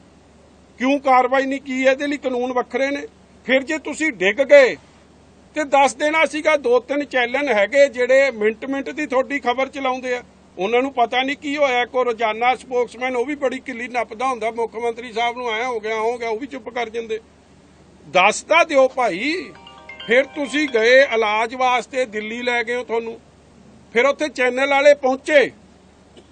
ਕਿਉਂ ਕਾਰਵਾਈ ਨਹੀਂ ਕੀ ਇਹਦੇ ਲਈ ਕਾਨੂੰਨ ਵੱਖਰੇ ਨੇ। ਫਿਰ ਜੇ ਤੁਸੀਂ ਡਿੱਗ ਗਏ, ਤੇ ਦੱਸ ਦੇਣਾ ਸੀਗਾ, ਦੋ ਤਿੰਨ ਚੈਨਲ ਹੈਗੇ ਜਿਹੜੇ ਮਿੰਟ ਮਿੰਟ ਦੀ ਤੁਹਾਡੀ ਖਬਰ ਚਲਾਉਂਦੇ ਆ। ਉਹਨਾਂ ਨੂੰ ਪਤਾ ਨਹੀਂ ਕੀ ਹੋਇਆ। ਕੋ ਰੋਜ਼ਾਨਾ ਸਪੋਕਸਮੈਨ, ਉਹ ਵੀ ਬੜੀ ਕਿੱਲੀ ਨੱਪਦਾ ਹੁੰਦਾ। ਮੁੱਖ ਮੰਤਰੀ ਸਾਹਿਬ ਨੂੰ ਆਇਆ ਹੋ ਗਿਆ ਹੋ ਗਿਆ, ਉਹ ਵੀ ਚੁੱਪ ਕਰ ਜਾਂਦੇ। ਦੱਸ ਤਾਂ ਦਿਓ ਭਾਈ। ਫਿਰ ਤੁਸੀਂ ਗਏ ਇਲਾਜ ਵਾਸਤੇ ਦਿੱਲੀ ਲੈ ਗਏ ਹੋ ਤੁਹਾਨੂੰ। ਫਿਰ ਉੱਥੇ ਚੈਨਲ ਵਾਲੇ ਪਹੁੰਚੇ।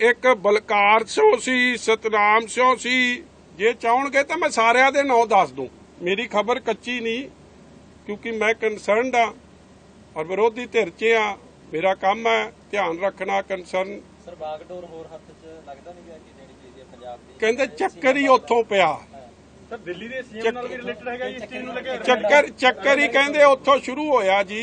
ਇੱਕ ਬਲਕਾਰ ਸਿੰਘ ਸੀ ਸਤਨਾਮ ਸਿੰਘ ਸੀ। ਜੇ ਚਾਹਣਗੇ ਤਾਂ ਮੈਂ ਸਾਰਿਆਂ ਦੇ ਨਾਂ ਦੱਸ ਦੂੰ। ਮੇਰੀ ਖਬਰ ਕੱਚੀ ਨਹੀਂ ਕਿਉਂਕਿ ਮੈਂ ਕੰਸਰਨਡ ਆ ਔਰ ਵਿਰੋਧੀ ਧਿਰ 'ਚ ਆ। ਮੇਰਾ ਕੰਮ ਹੈ ਧਿਆਨ ਰੱਖਣਾ ਕੰਸਰਨ ਸਰ ਬਾਗਡੋਰ ਹੋਰ ਹੱਥ 'ਚ ਲੱਗਦਾ ਨਹੀਂ ਗਿਆ ਕਿ ਦੇਣੀ ਚਾਹੀਦੀ ਹੈ ਪੰਜਾਬ ਦੀ? ਕਹਿੰਦੇ ਚੱਕਰ ਹੀ ਉੱਥੋਂ ਪਿਆ। ਸਰ ਦਿੱਲੀ ਦੇ ਸੀਐਮ ਨਾਲ ਵੀ ਰਿਲੇਟਡ ਹੈਗਾ ਜੀ ਇਸ ਚੀਜ਼ ਨੂੰ ਲੈ ਕੇ ਚੱਕਰ ਚੱਕਰ ਹੀ ਕਹਿੰਦੇ ਉੱਥੋਂ ਸ਼ੁਰੂ ਹੋਇਆ ਜੀ।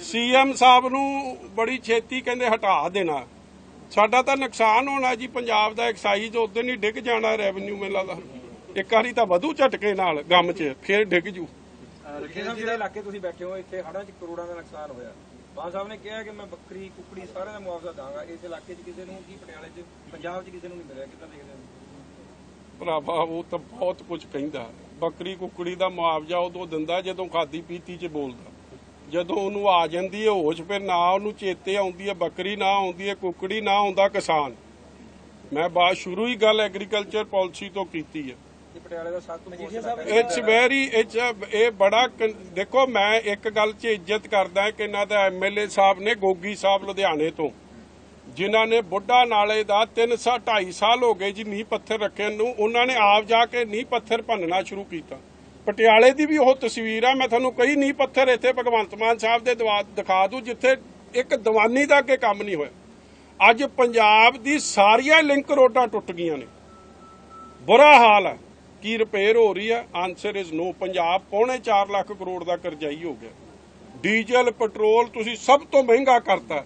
ਸੀਐਮ ਸਾਹਿਬ ਨੂੰ ਬੜੀ ਛੇਤੀ ਕਹਿੰਦੇ ਹਟਾ ਦੇਣਾ। ਸਾਡਾ ਤਾਂ ਨੁਕਸਾਨ ਹੋਣਾ ਜੀ ਪੰਜਾਬ ਦਾ ਐਕਸਾਈਜ਼ ਉਦੋਂ ਹੀ ਡਿੱਗ ਜਾਣਾ ਰੈਵਨਿਊ ਮੇਲਾ ਦਾ ਇੱਕ ਵਾਰੀ ਤਾਂ ਵਧੂ ਝਟਕੇ ਨਾਲ ਗਮ 'ਚ ਫਿਰ ਡਿੱਗ ਜੂ। ਜਿਹੜੇ ਇਲਾਕੇ ਤੁਸੀਂ ਬੈਠੇ ਹੋ ਇੱਥੇ ਹੜ੍ਹਾਂ 'ਚ ਕਰੋੜਾਂ ਦਾ ਨੁਕਸਾਨ ਹੋਇਆ। ਮਾਨ ਸਾਹਿਬ ਨੇ ਕਿਹਾ ਕਿ ਮੈਂ ਬੱਕਰੀ ਕੁੱਕੜੀ ਸਾਰਿਆਂ ਦਾ ਮੁਆਵਜ਼ਾ ਦਾਂਗਾ। ਇਸ ਇਲਾਕੇ 'ਚ ਕਿਸੇ ਨੂੰ ਕੀ ਪਟਿਆਲੇ 'ਚ ਪੰਜਾਬ 'ਚ ਕਿਸੇ ਨੂੰ ਨਹੀਂ ਮਿਲਿਆ। ਕਿੱਦਾਂ ਦੇਖਦੇ ਹੋ? ਭਰਾਵਾ ਉਹ ਤਾਂ ਬਹੁਤ ਕੁਝ ਕਹਿੰਦਾ। ਬੱਕਰੀ ਕੁੱਕੜੀ ਦਾ ਮੁਆਵਜ਼ਾ ਉਦੋਂ ਦਿੰਦਾ ਜਦੋਂ ਖਾਦੀ ਪੀਤੀ 'ਚ ਬੋਲਦਾ। ਜਦੋਂ ਉਹਨੂੰ ਆ ਜਾਂਦੀ ਹੈ ਹੋਸ਼ ਫਿਰ ਨਾ ਉਹਨੂੰ ਚੇਤੇ ਆਉਂਦੀ ਹੈ ਬੱਕਰੀ ਨਾ ਆਉਂਦੀ ਹੈ ਕੁੱਕੜੀ ਨਾ ਆਉਂਦਾ ਕਿਸਾਨ। ਮੈਂ ਬਾਤ ਸ਼ੁਰੂ ਹੀ ਗੱਲ ਐਗਰੀਕਲਚਰ ਪਾਲਿਸੀ ਤੋਂ ਕੀਤੀ ਹੈ। ਇਟਸ ਵੈਰੀ ਇਟਸ ਇਹ ਬੜਾ ਦੇਖੋ ਮੈਂ ਇੱਕ ਗੱਲ 'ਚ ਇੱਜ਼ਤ ਕਰਦਾ ਕਿ ਇਹਨਾਂ ਦਾ ਐਮਐਲਏ ਸਾਹਿਬ ਨੇ ਗੋਗੀ ਸਾਹਿਬ ਲੁਧਿਆਣੇ ਤੋਂ। ਜਿਨ੍ਹਾਂ ਨੇ ਬੁੱਢਾ ਨਾਲੇ ਦਾ 3 ਸਾ 2.5 ਸਾਲ ਹੋ ਗਏ ਜੀ ਨੀਂਹ ਪੱਥਰ ਰੱਖੇ ਨੂੰ ਉਹਨਾਂ ਨੇ ਆਪ ਜਾ ਕੇ ਨੀਂਹ ਪੱਥਰ ਭੰਨਣਾ ਸ਼ੁਰੂ ਕੀਤਾ। ਪਟਿਆਲੇ ਦੀ ਵੀ ਉਹ ਤਸਵੀਰ ਆ, ਮੈਂ ਤੁਹਾਨੂੰ ਕਈ ਨੀਂਹ ਪੱਥਰ, ਇੱਥੇ ਭਗਵੰਤ ਮਾਨ ਸਾਹਿਬ ਦੇ ਦਵਾ, ਦਿਖਾ ਦੂੰ, ਜਿੱਥੇ ਇੱਕ ਦੀਵਾਨੀ ਦਾ ਅੱਗੇ ਕੰਮ ਨਹੀਂ ਹੋਇਆ। ਅੱਜ ਪੰਜਾਬ ਦੀ ਸਾਰੀਆਂ ਲਿੰਕ ਰੋਡਾਂ ਟੁੱਟ ਗਈਆਂ ਨੇ। ਬੁਰਾ ਹਾਲ ਹੈ ਕੀ ਰਿਪੇਅਰ ਹੋ ਰਹੀ ਹੈ ਆਨਸਰ ਇਜ਼ ਨੋ ਪੰਜਾਬ ਪੌਣੇ 4 ਲੱਖ ਕਰੋੜ ਦਾ ਕਰਜ਼ਾਈ ਹੋ ਗਿਆ। ਡੀਜ਼ਲ, ਪੈਟਰੋਲ, ਤੁਸੀਂ ਸਭ ਤੋਂ ਮਹਿੰਗਾ ਕਰਤਾ।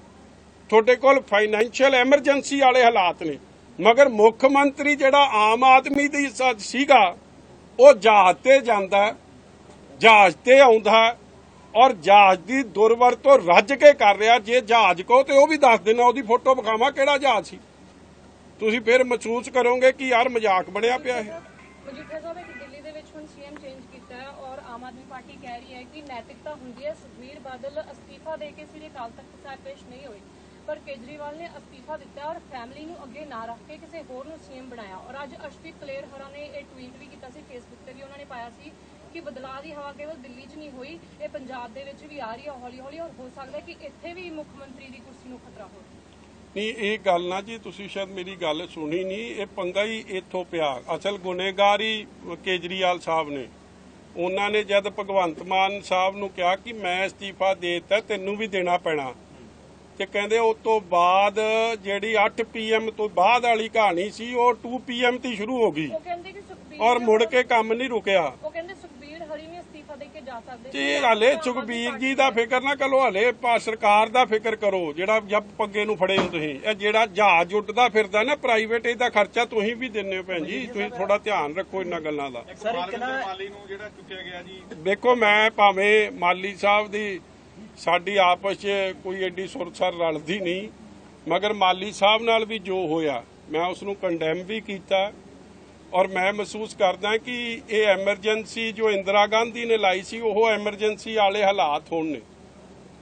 ਤੁਹਾਡੇ ਕੋਲ ਫਾਈਨੈਂਸ਼ੀਅਲ ਐਮਰਜੈਂਸੀ ਵਾਲੇ ਹਾਲਾਤ ਨੇ। ਮਗਰ ਮੁੱਖ ਮੰਤਰੀ ਜਿਹੜਾ ਆਮ ਆਦਮੀ ਦੀ ਸੀਗਾ ਉਹ ਜਹਾਜ਼ ਤੇ ਜਾਂਦਾ ਜਹਾਜ਼ ਤੇ ਆਉਂਦਾ ਔਰ ਜਹਾਜ਼ ਦੀ ਦੁਰਵਰਤੋਂ ਰੱਜ ਕੇ ਕਰ ਰਿਹਾ, ਜੇ ਜਹਾਜ਼ ਕੋ ਤੇ ਉਹ ਵੀ ਦੱਸ ਦੇਣਾ, ਉਹਦੀ ਫੋਟੋ ਵਿਖਾਵਾਂ ਕਿਹੜਾ ਜਹਾਜ਼ ਸੀ। ਤੁਸੀਂ ਫਿਰ ਮਹਿਸੂਸ ਕਰੋਗੇ ਕਿ ਯਾਰ ਮਜ਼ਾਕ ਬਣਿਆ ਪਿਆ ਇਹ। ਮਜੀਠੀਆ ਸਾਹਿਬ, ਇੱਕ ਦਿੱਲੀ ਦੇ ਵਿੱਚ ਹੁਣ ਸੀਐਮ ਚੇਂਜ ਕੀਤਾ ਹੈ ਔਰ ਆਮ ਆਦਮੀ ਪਾਰਟੀ ਕਹਿ ਰਹੀ ਹੈ ਕਿ ਨੈਤਿਕਤਾ ਹੁੰਦੀ ਹੈ ਸੁਖਵੀਰ ਬਾਦਲ ਅਸਤੀਫਾ ਦੇ ਕੇ ਸਿਰੇ ਅਕਾਲ ਤਖਤ ਸਾਹਿਬ ਪੇਸ਼ ਨਹੀਂ ਹੋਏ। ਪਰ ਕੇਜਰੀਵਾਲ ਨੇ ਅਸਤੀਫਾ ਦਿੱਤਾ ਔਰ ਫੈਮਿਲੀ ਨੂੰ ਅੱਗੇ ਨਾ ਰੱਖ ਕੇ ਕਿਸੇ ਹੋਰ ਨੂੰ ਸੀਐਮ ਬਣਾਇਆ। ਔਰ ਅੱਜ ਅਸ਼ਵਿਕ ਕਲੇਰ ਹਰਾ ਨੇ ਇਹ ਟਵੀਟ ਵੀ ਕੀਤਾ ਸੀ ਫੇਸਬੁੱਕ ਤੇ ਵੀ ਉਹਨਾਂ ਨੇ ਪਾਇਆ ਸੀ ਕਿ ਬਦਲਾਅ ਦੀ ਹਵਾ ਕੇਵਲ ਦਿੱਲੀ 'ਚ ਨਹੀਂ ਹੋਈ, ਇਹ ਪੰਜਾਬ ਦੇ ਵਿੱਚ ਵੀ ਆ ਰਹੀ ਹੈ ਹੌਲੀ ਹੌਲੀ ਔਰ ਹੋ ਸਕਦਾ ਕਿ ਇੱਥੇ ਵੀ ਮੁੱਖ ਮੰਤਰੀ ਦੀ ਕੁਰਸੀ ਨੂੰ ਖਤਰਾ ਹੋਵੇ। ਨਹੀਂ, ਇਹ ਗੱਲ ਨਾ ਜੀ, ਤੁਸੀਂ ਸ਼ਾਇਦ ਮੇਰੀ ਗੱਲ ਸੁਣੀ ਨਹੀਂ, ਇਹ ਪੰਗਾ ਹੀ ਇੱਥੋਂ ਪਿਆ। ਅਸਲ ਗੁਨੇਗਾਰ ਹੀ ਕੇਜਰੀਵਾਲ ਸਾਹਿਬ ਨੇ। ਉਹਨਾਂ ਨੇ ਜਦ ਭਗਵੰਤ ਮਾਨ ਸਾਹਿਬ ਨੂੰ ਕਿਹਾ ਕਿ ਮੈਂ ਅਸਤੀਫਾ ਦੇ ਦਿੱਤਾ, ਤੈਨੂੰ ਵੀ ਦੇਣਾ ਪੈਣਾ। ਤੇ ਕਹਿੰਦੇ ਉਸ ਤੋਂ ਬਾਅਦ ਜਿਹੜੀ 8 ਪੀਐਮ ਤੋਂ ਬਾਅਦ ਵਾਲੀ ਕਹਾਣੀ ਸੀ ਉਹ 2 ਪੀਐਮ ਤੇ ਸ਼ੁਰੂ ਹੋ ਗਈ। ਉਹ ਕਹਿੰਦੇ ਕਿ ਸੁਖਬੀਰ ਔਰ ਮੁੜ ਕੇ ਕੰਮ ਨਹੀਂ ਰੁਕਿਆ। ਉਹ ਕਹਿੰਦੇ ਸੁਖਬੀਰ ਹਰੀ ਵੀ ਅਸਤੀਫਾ ਦੇ ਕੇ ਜਾ ਸਕਦੇ ਤੇ ਹਲੇ ਸੁਖਬੀਰ ਜੀ ਦਾ ਫਿਕਰ ਨਾ ਕਰੋ ਹਲੇ ਪਾ- ਸਰਕਾਰ ਦਾ ਫਿਕਰ ਕਰੋ ਜਿਹੜਾ ਜੱਬ ਪੱਗੇ ਨੂੰ ਫੜੇ ਹੋ ਤੁਸੀਂ। ਇਹ ਜਿਹੜਾ ਜਹਾਜ਼ ਉੱਡਦਾ ਫਿਰਦਾ ਨਾ ਪ੍ਰਾਈਵੇਟ ਇਹਦਾ ਖਰਚਾ ਤੁਸੀਂ ਵੀ ਦਿੰਦੇ ਹੋ ਭੈਣ ਜੀ ਤੁਸੀਂ ਥੋੜਾ ਧਿਆਨ ਰੱਖੋ ਇਹਨਾਂ ਗੱਲਾਂ ਦਾ। ਸਰ ਇੱਕ ਨਾ ਮਾਲੀ ਨੂੰ ਜਿਹੜਾ ਚੁੱਕਿਆ ਗਿਆ ਜੀ। ਦੇਖੋ ਮੈਂ ਭਾਵੇਂ ਮਾਲੀ ਸਾਹਿਬ ਦੀ ਸਾਡੀ ਆਪਸ 'ਚ ਕੋਈ ਐਡੀ ਸੁਰਸਰ ਰਲਦੀ ਨਹੀਂ। ਮਗਰ ਮਾਲੀ ਸਾਹਿਬ ਨਾਲ ਵੀ ਜੋ ਹੋਇਆ, ਮੈਂ ਉਸ ਨੂੰ ਕੰਡੈਮ ਵੀ ਕੀਤਾ ਔਰ ਮੈਂ ਮਹਿਸੂਸ ਕਰਦਾ ਕਿ ਇਹ ਐਮਰਜੈਂਸੀ ਜੋ ਇੰਦਰਾ ਗਾਂਧੀ ਨੇ ਲਾਈ ਸੀ, ਉਹ ਐਮਰਜੈਂਸੀ ਵਾਲੇ ਹਾਲਾਤ ਹੋਣ ਨੇ।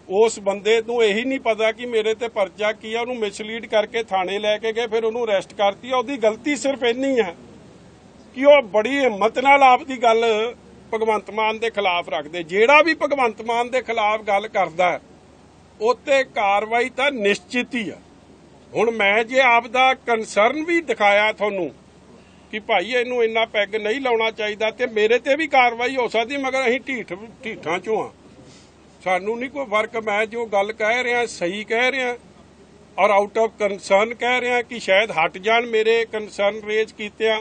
ਉਸ ਬੰਦੇ ਨੂੰ ਇਹੀ ਨਹੀਂ ਪਤਾ ਕਿ ਮੇਰੇ ਤੇ ਪਰਚਾ ਕੀ ਆ, ਉਹਨੂੰ ਮਿਸਲੀਡ ਕਰਕੇ ਥਾਣੇ ਲੈ ਕੇ ਗਏ, ਫਿਰ ਉਹਨੂੰ ਅਰੈਸਟ ਕਰਤੀ ਉਹਦੀ ਗਲਤੀ ਸਿਰਫ ਇੰਨੀ ਹੈ ਕਿ ਉਹ ਬੜੀ ਹਿੰਮਤ ਨਾਲ ਆਪ ਦੀ ਗੱਲ ਭਗਵੰਤ ਮਾਨ ਦੇ ਖਿਲਾਫ ਰੱਖਦੇ। ਜਿਹੜਾ ਵੀ ਭਗਵੰਤ ਮਾਨ ਦੇ ਖਿਲਾਫ ਗੱਲ ਕਰਦਾ ਹੈ, ਉੱਤੇ ਕਾਰਵਾਈ ਤਾਂ ਨਿਸ਼ਚਿਤ ਹੀ ਆ। ਹੁਣ ਮੈਂ ਜੇ ਆਪਦਾ ਕੰਸਰਨ ਵੀ ਦਿਖਾਇਆ ਤੁਹਾਨੂੰ ਕਿ ਭਾਈ ਇਹਨੂੰ ਇੰਨਾ ਪੈਗ ਨਹੀਂ ਲਾਉਣਾ ਚਾਹੀਦਾ ਤੇ ਮੇਰੇ ਤੇ ਵੀ ਕਾਰਵਾਈ ਹੋ ਸਕਦੀ ਮਗਰ ਅਸੀਂ ਢੀਠ ਢੀਠਾਂ ਚੋਂ ਆ। ਸਾਨੂੰ ਨਹੀਂ ਕੋਈ ਫ਼ਰਕ ਮੈਂ ਜੋ ਗੱਲ ਕਹਿ ਰਿਹਾ ਸਹੀ ਕਹਿ ਰਿਹਾ ਔਰ ਆਊਟ ਆਫ ਕੰਸਰਨ ਕਹਿ ਰਿਹਾ ਕਿ ਸ਼ਾਇਦ ਹਟ ਜਾਣ ਮੇਰੇ ਕੰਸਰਨ ਰੇਜ ਕੀਤੇ ਆ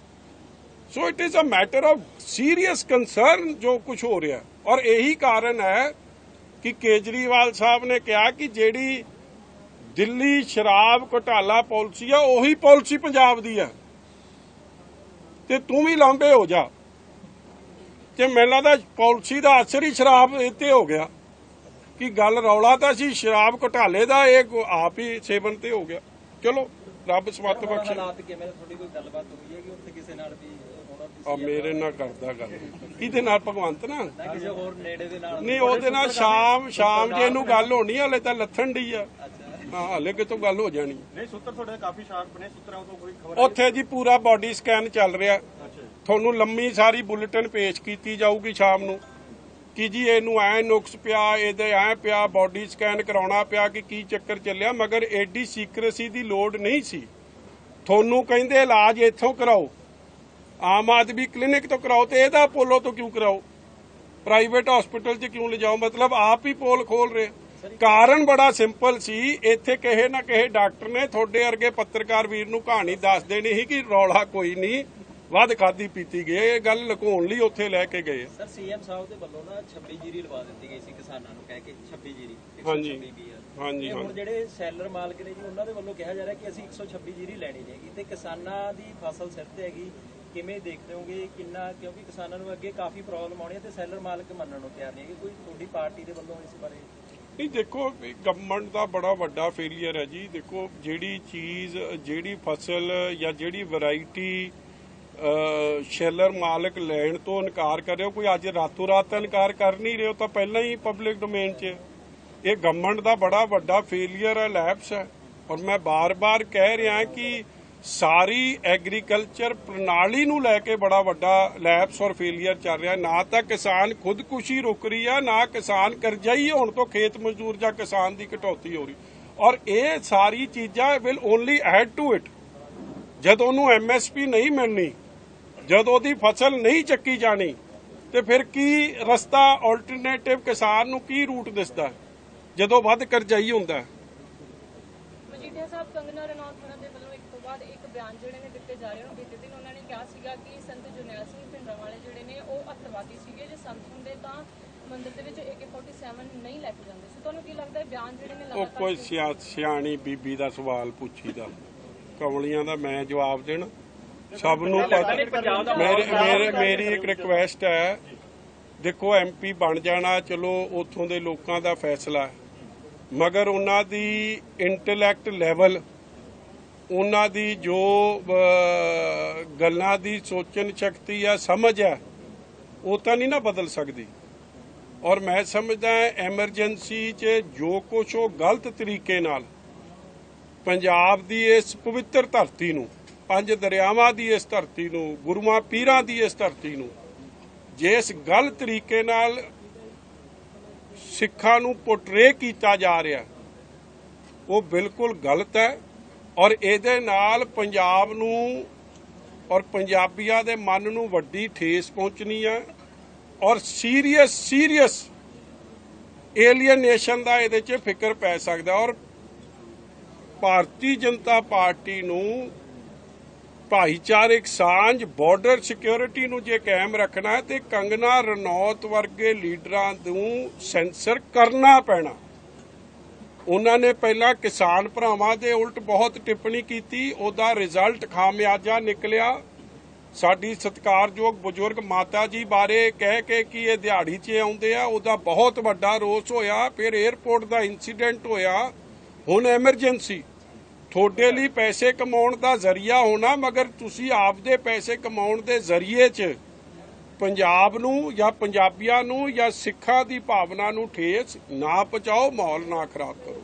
So it is a matter of serious concern ਜੋ ਕੁਝ ਹੋ ਰਿਹਾ ਔਰ ਇਹੀ ਕਾਰਨ ਹੈ ਕਿ ਕੇਜਰੀਵਾਲ ਸਾਹਿਬ ਨੇ ਕਿਹਾ ਕਿ ਜਿਹੜੀ ਦਿੱਲੀ ਸ਼ਰਾਬ ਘੁਟਾਲਾ ਪਾਲਿਸੀ ਆ, ਉਹੀ ਪਾਲਿਸੀ ਪੰਜਾਬ ਦੀ ਆ। ਤੇ ਤੂੰ ਵੀ ਲਾਂਬੇ ਹੋ ਜਾ। ਤੇ ਮੈਨੂੰ ਲੱਗਦਾ ਪਾਲਿਸੀ ਦਾ ਅਸਰ ਹੀ ਸ਼ਰਾਬ ਤੇ ਹੋ ਗਿਆ। ਕਿ ਗੱਲ ਰੌਲਾ ਤਾਂ ਸੀ, ਸ਼ਰਾਬ ਘੁਟਾਲੇ ਦਾ, ਇਹ ਆਪ ਹੀ ਸੇਵਨ ਤੇ ਹੋ ਗਿਆ। ਚਲੋ, ਰੱਬ ਸਮਤ ਬਖਸ਼ੇ। ਹਾਲਾਤ ਕਿਵੇਂ ਤੁਹਾਡੀ ਕੋਈ ਗੱਲਬਾਤ ਹੋਈ ਹੈ ਕਿ ਉੱਥੇ ਕਿਸੇ ਨਾਲ ਵੀ ਹੋਣਾ ਆ ਮੇਰੇ ਨਾਲ ਕਰਦਾ ਗੱਲ। ਕਿਹਦੇ ਨਾਲ? ਭਗਵੰਤ ਨਾਲ? ਨਾ ਕਿਸੇ ਹੋਰ ਨੇੜੇ ਦੇ ਨਾਲ ਨਹੀਂ ਉਹਦੇ ਨਾਲ ਸ਼ਾਮ ਸ਼ਾਮ ਜੇ ਇਹਨੂੰ ਗੱਲ ਹੋਣੀ ਹਲੇ ਤਾਂ ਲੱਥਣ ਡਈ ਆ। ਹਾਂ ਹਲੇ ਕਿਤੋਂ ਗੱਲ ਹੋ ਜਾਣੀ। ਨਹੀਂ ਸੂਤਰ ਤੁਹਾਡੇ ਕਾਫੀ ਸ਼ਾਰਪ ਨੇ ਸੂਤਰਾਂ ਤੋਂ ਕੋਈ ਖਬਰ ਉੱਥੇ ਜੀ ਪੂਰਾ ਬਾਡੀ ਸਕੈਨ ਚੱਲ ਰਿਹਾ। ਤੁਹਾਨੂੰ ਲੰਮੀ ਸਾਰੀ ਬੁਲੇਟਿਨ ਪੇਸ਼ ਕੀਤੀ ਜਾਊਗੀ ਸ਼ਾਮ ਨੂੰ। ਕਿ ਜੀ ਇਹਨੂੰ ਐ ਨੁਕਸ ਪਿਆ ਇਹਦੇ ਐ ਪਿਆ ਬਾਡੀ ਸਕੈਨ ਕਰਾਉਣਾ ਪਿਆ ਕਿ ਕੀ ਚੱਕਰ ਚੱਲਿਆ ਮਗਰ ਐਡੀ ਸੀਕ੍ਰੇਸੀ ਦੀ ਲੋੜ ਨਹੀਂ ਸੀ। ਤੁਹਾਨੂੰ ਕਹਿੰਦੇ ਇਲਾਜ ਇੱਥੋਂ ਕਰਾਓ। ਆਮ ਆਦਮੀ ਕਲੀਨਿਕ ਤੋਂ ਕਰਾਓ ਤੇ ਇਹਦਾ ਅਪੋਲੋ ਤੋਂ ਕਿਉਂ ਕਰਾਓ? ਪ੍ਰਾਈਵੇਟ ਹਸਪੀਟਲ 'ਚ ਕਿਉਂ ਲਿਜਾਓ? ਮਤਲਬ ਆਪ ਹੀ ਪੋਲ ਖੋਲ ਰਹੇ। ਕਾਰਨ ਬੜਾ ਸਿੰਪਲ ਸੀ। ਇੱਥੇ ਕਹੇ ਨਾ ਕਹੇ ਡਾਕਟਰ ਨੇ ਤੁਹਾਡੇ ਵਰਗੇ ਪੱਤਰਕਾਰ ਵੀਰ ਨੂੰ ਕਹਾਣੀ ਦੱਸ ਦੇਣੀ ਸੀ ਕਿ ਰੌਲਾ ਕੋਈ ਨਹੀਂ ਵੱਧ ਖਾਦੀ ਪੀਤੀ ਗਈ ਇਹ ਗੱਲ ਲੁਕਾਉਣ ਲਈ ਉੱਥੇ ਲੈ ਕੇ ਗਏ ਸਰ ਸੀਐਮ ਸਾਹਿਬ ਦੇ ਵੱਲੋਂ ਨਾ 26 ਜੀਰੀ ਲਵਾ ਦਿੱਤੀ ਗਈ ਸੀ ਕਿਸਾਨਾਂ ਨੂੰ ਕਹਿ ਕੇ 26 ਜੀਰੀ 126 ਹਾਂਜੀ। BR ਹਾਂਜੀ, ਤੇ ਹੁਣ ਹਾਂਜੀ। ਜਿਹੜੇ ਸੈਲਰ ਮਾਲਕ ਨੇ ਜੀ ਉਹਨਾਂ ਦੇ ਵੱਲੋਂ ਕਿਹਾ ਜਾ ਰਿਹਾ ਕਿ ਅਸੀਂ 126 ਜੀਰੀ ਲੈਣੀ ਨਹੀਂਗੀ ਤੇ ਕਿਸਾਨਾਂ ਦੀ ਫਸਲ ਸਿਰ ਤੇ ਹੈਗੀ। ਕਿਵੇਂ ਦੇਖਦੇ ਹੋਗੇ, ਕਿੰਨਾ, ਕਿਉਂਕਿ ਕਿਸਾਨਾਂ ਨੂੰ ਅੱਗੇ ਕਾਫੀ ਪ੍ਰੋਬਲਮ ਆਉਣੀ ਹੈ ਤੇ ਸੈਲਰ ਮਾਲਕ ਮੰਨਣ ਨੂੰ ਤਿਆਰ ਨਹੀਂ ਹੈਗੇ। ਕੋਈ ਤੁਹਾਡੀ ਪਾਰਟੀ ਦੇ ਵੱਲੋਂ ਇਸ ਬਾਰੇ? ਨਹੀਂ, ਦੇਖੋ ਗਵਰਨਮੈਂਟ ਦਾ ਬੜਾ ਵੱਡਾ ਫੇਲਿਅਰ ਹੈ ਜੀ। ਦੇਖੋ, ਜਿਹੜੀ ਚੀਜ਼, ਜਿਹੜੀ ਫਸਲ ਜਾਂ ਜਿਹੜੀ ਵੈਰਾਈਟੀ ਸ਼ੈਲਰ ਮਾਲਕ ਲੈਣ ਤੋਂ ਇਨਕਾਰ ਕਰ ਰਿਹਾ ਕੋਈ ਅੱਜ ਰਾਤੋਂ ਰਾਤ ਇਨਕਾਰ ਕਰ ਨਹੀਂ ਰਹੇ, ਉਹ ਤਾਂ ਪਹਿਲਾਂ ਹੀ ਪਬਲਿਕ ਡੋਮੇਨ 'ਚ। ਇਹ ਗਵਰਨਮੈਂਟ ਦਾ ਬੜਾ ਵੱਡਾ ਫੇਲਿਅਰ ਹੈ ਲੈਪਸ ਹੈ। ਔਰ ਮੈਂ ਬਾਰ-ਬਾਰ ਕਹਿ ਰਿਹਾ ਕਿ ਸਾਰੀ ਐਗਰੀਕਲਚਰ ਪ੍ਰਣਾਲੀ ਨੂੰ ਲੈ ਕੇ ਬੜਾ ਵੱਡਾ ਲੈਪਸ ਔਰ ਫੇਲਿਅਰ ਚੱਲ ਰਿਹਾ। ਨਾ ਤਾਂ ਕਿਸਾਨ ਖੁਦਕੁਸ਼ੀ ਰੁਕ ਰਹੀ ਆ, ਨਾ ਕਿਸਾਨ ਕਰਜ਼ਾਈ ਹੋਣ ਤੋਂ ਖੇਤ ਮਜ਼ਦੂਰ ਜਾਂ ਕਿਸਾਨ ਦੀ ਕਟੌਤੀ ਹੋ ਰਹੀ। ਔਰ ਇਹ ਸਾਰੀ ਚੀਜ਼ਾਂ will only add to it ਜਦ ਉਹਨੂੰ ਐਮਐਸਪੀ ਨਹੀਂ ਮਿਲਣੀ, ਜਦ ਉਹਦੀ ਫਸਲ ਨਹੀਂ ਚੱਕੀ ਜਾਣੀ, ਤੇ ਫਿਰ ਕੀ ਰਸਤਾ ਆਲਟਰਨੇਟਿਵ ਕਿਸਾਨ ਨੂੰ ਕੀ ਰੂਟ ਦਿਸਦਾ? ਜਦੋਂ ਵੱਧ ਕਰਜ਼ਾਈ ਹੁੰਦਾ। ਹੈ? ਮਜੀਠੀਆ ਸਾਹਿਬ, ਕੰਗਨਾ ਰਣੌਤ ਹੋਰਾਂ ਦੇ ਵੱਲੋਂ ਇੱਕ ਤੋਂ ਬਾਅਦ ਇੱਕ ਬਿਆਨ ਜਿਹੜੇ ਨੇ ਦਿੱਤੇ ਜਾ ਰਹੇ ਨੇ ਬੀਤੇ ਦਿਨ ਉਹਨਾਂ ਨੇ ਕਿਹਾ ਸੀਗਾ ਕਿ ਸੰਤ ਜਰਨੈਲ ਸਿੰਘ ਭਿੰਡਰਾਂ ਵਾਲੇ ਜਿਹੜੇ ਨੇ ਉਹ ਅੱਤਵਾਦੀ ਸੀਗੇ ਜੇ ਸੰਤ ਹੁੰਦੇ ਤਾਂ ਮੰਦਿਰ ਦੇ ਵਿੱਚ AK47 ਨਹੀਂ ਲੈ ਕੇ ਜਾਂਦੇ ਸੀ। ਤੁਹਾਨੂੰ ਕੀ ਲੱਗਦਾ ਹੈ ਬਿਆਨ ਜਿਹੜੇ ਨੇ ਉਹ ਲਗਾਤਾਰ ਕੋਈ ਸਿਆ- ਸਿਆਣੀ ਬੀਬੀ ਦਾ ਸਵਾਲ ਪੁੱਛੀਦਾ। ਕਮਲੀਆਂ ਦਾ ਮੈਂ ਜਵਾਬ ਦੇਣਾ। ਸਭ ਨੂੰ ਪਤਾ ਮੇਰੇ ਮੇਰੇ ਮੇਰੀ ਇੱਕ ਰਿਕੁਐਸਟ ਹੈ ਦੇਖੋ ਐਮਪੀ ਬਣ ਜਾਣਾ ਚਲੋ ਉਥੋਂ ਦੇ ਲੋਕਾਂ ਦਾ ਫੈਸਲਾ ਹੈ। ਮਗਰ ਉਹਨਾਂ ਦੀ ਇੰਟੈਲੈਕਟ ਲੈਵਲ ਉਹਨਾਂ ਦੀ ਜੋ ਗੱਲਾਂ ਦੀ ਸੋਚਣ ਸ਼ਕਤੀ ਆ, ਸਮਝ ਹੈ ਉਹ ਤਾਂ ਨਹੀਂ ਨਾ ਬਦਲ ਸਕਦੀ। ਔਰ ਮੈਂ ਸਮਝਦਾ ਐਮਰਜੈਂਸੀ 'ਚ ਜੋ ਕੁਛ ਉਹ ਗਲਤ ਤਰੀਕੇ ਨਾਲ, ਪੰਜਾਬ ਦੀ ਇਸ ਪਵਿੱਤਰ ਧਰਤੀ ਨੂੰ, ਪੰਜ ਦਰਿਆਵਾਂ ਦੀ ਇਸ ਧਰਤੀ ਨੂੰ, ਗੁਰੂਆਂ ਪੀਰਾਂ ਦੀ ਇਸ ਧਰਤੀ ਨੂੰ ਜਿਸ ਗਲਤ ਤਰੀਕੇ ਨਾਲ ਸਿੱਖਾਂ ਨੂੰ ਪੋਰਟਰੇ ਕੀਤਾ ਜਾ ਰਿਹਾ, ਉਹ ਬਿਲਕੁਲ ਗਲਤ ਹੈ। ਔਰ ਇਹਦੇ ਨਾਲ ਪੰਜਾਬ ਨੂੰ ਔਰ ਪੰਜਾਬੀਆਂ ਦੇ ਮਨ ਨੂੰ ਵੱਡੀ ਠੇਸ ਪਹੁੰਚਣੀ ਹੈ ਔਰ ਸੀਰੀਅਸ ਸੀਰੀਅਸ ਏਲੀਅਨੇਸ਼ਨ ਦਾ ਇਹਦੇ 'ਚ ਫਿਕਰ ਪੈ ਸਕਦਾ। ਔਰ ਭਾਰਤੀ ਜਨਤਾ ਪਾਰਟੀ ਨੂੰ ਭਾਈਚਾਰਕ ਸਾਂਝ ਬਾਰਡਰ ਸਿਕਿਉਰਿਟੀ ਨੂੰ ਜੇ ਕਾਇਮ ਰੱਖਣਾ ਹੈ ਤੇ ਕੰਗਨਾ ਰਣੌਤ ਵਰਗੇ ਲੀਡਰਾਂ ਨੂੰ ਸੈਂਸਰ ਕਰਨਾ ਪੈਣਾ। ਉਹਨਾਂ ਨੇ ਪਹਿਲਾਂ ਕਿਸਾਨ ਭਰਾਵਾਂ ਦੇ ਉਲਟ ਬਹੁਤ ਟਿੱਪਣੀ ਕੀਤੀ, ਉਹਦਾ ਰਿਜ਼ਲਟ ਖਾਮਿਆਜਾ ਨਿਕਲਿਆ। ਸਾਡੀ ਸਤਿਕਾਰਯੋਗ ਬਜ਼ੁਰਗ ਮਾਤਾ ਜੀ ਬਾਰੇ ਕਹਿ ਕੇ ਕਿ ਇਹ ਦਿਹਾੜੀ 'ਚ ਆਉਂਦੇ ਆ, ਉਹਦਾ ਬਹੁਤ ਵੱਡਾ ਰੋਸ ਹੋਇਆ, ਫਿਰ 에ਅਰਪੋਰਟ ਦਾ ਇਨਸੀਡੈਂਟ ਹੋਇਆ। ਹੁਣ ਐਮਰਜੈਂਸੀ ਤੁਹਾਡੇ ਲਈ ਪੈਸੇ ਕਮਾਉਣ ਦਾ ਜ਼ਰੀਆ ਹੋਣਾ, ਮਗਰ ਤੁਸੀਂ ਆਪਦੇ ਪੈਸੇ ਕਮਾਉਣ ਦੇ ਜ਼ਰੀਏ 'ਚ ਪੰਜਾਬ ਨੂੰ ਜਾਂ ਪੰਜਾਬੀਆਂ ਨੂੰ ਜਾਂ ਸਿੱਖਾਂ ਦੀ ਭਾਵਨਾ ਨੂੰ ਠੇਸ ਨਾ ਪਹੁੰਚਾਓ ਮਾਹੌਲ ਨਾ ਖਰਾਬ ਕਰੋ।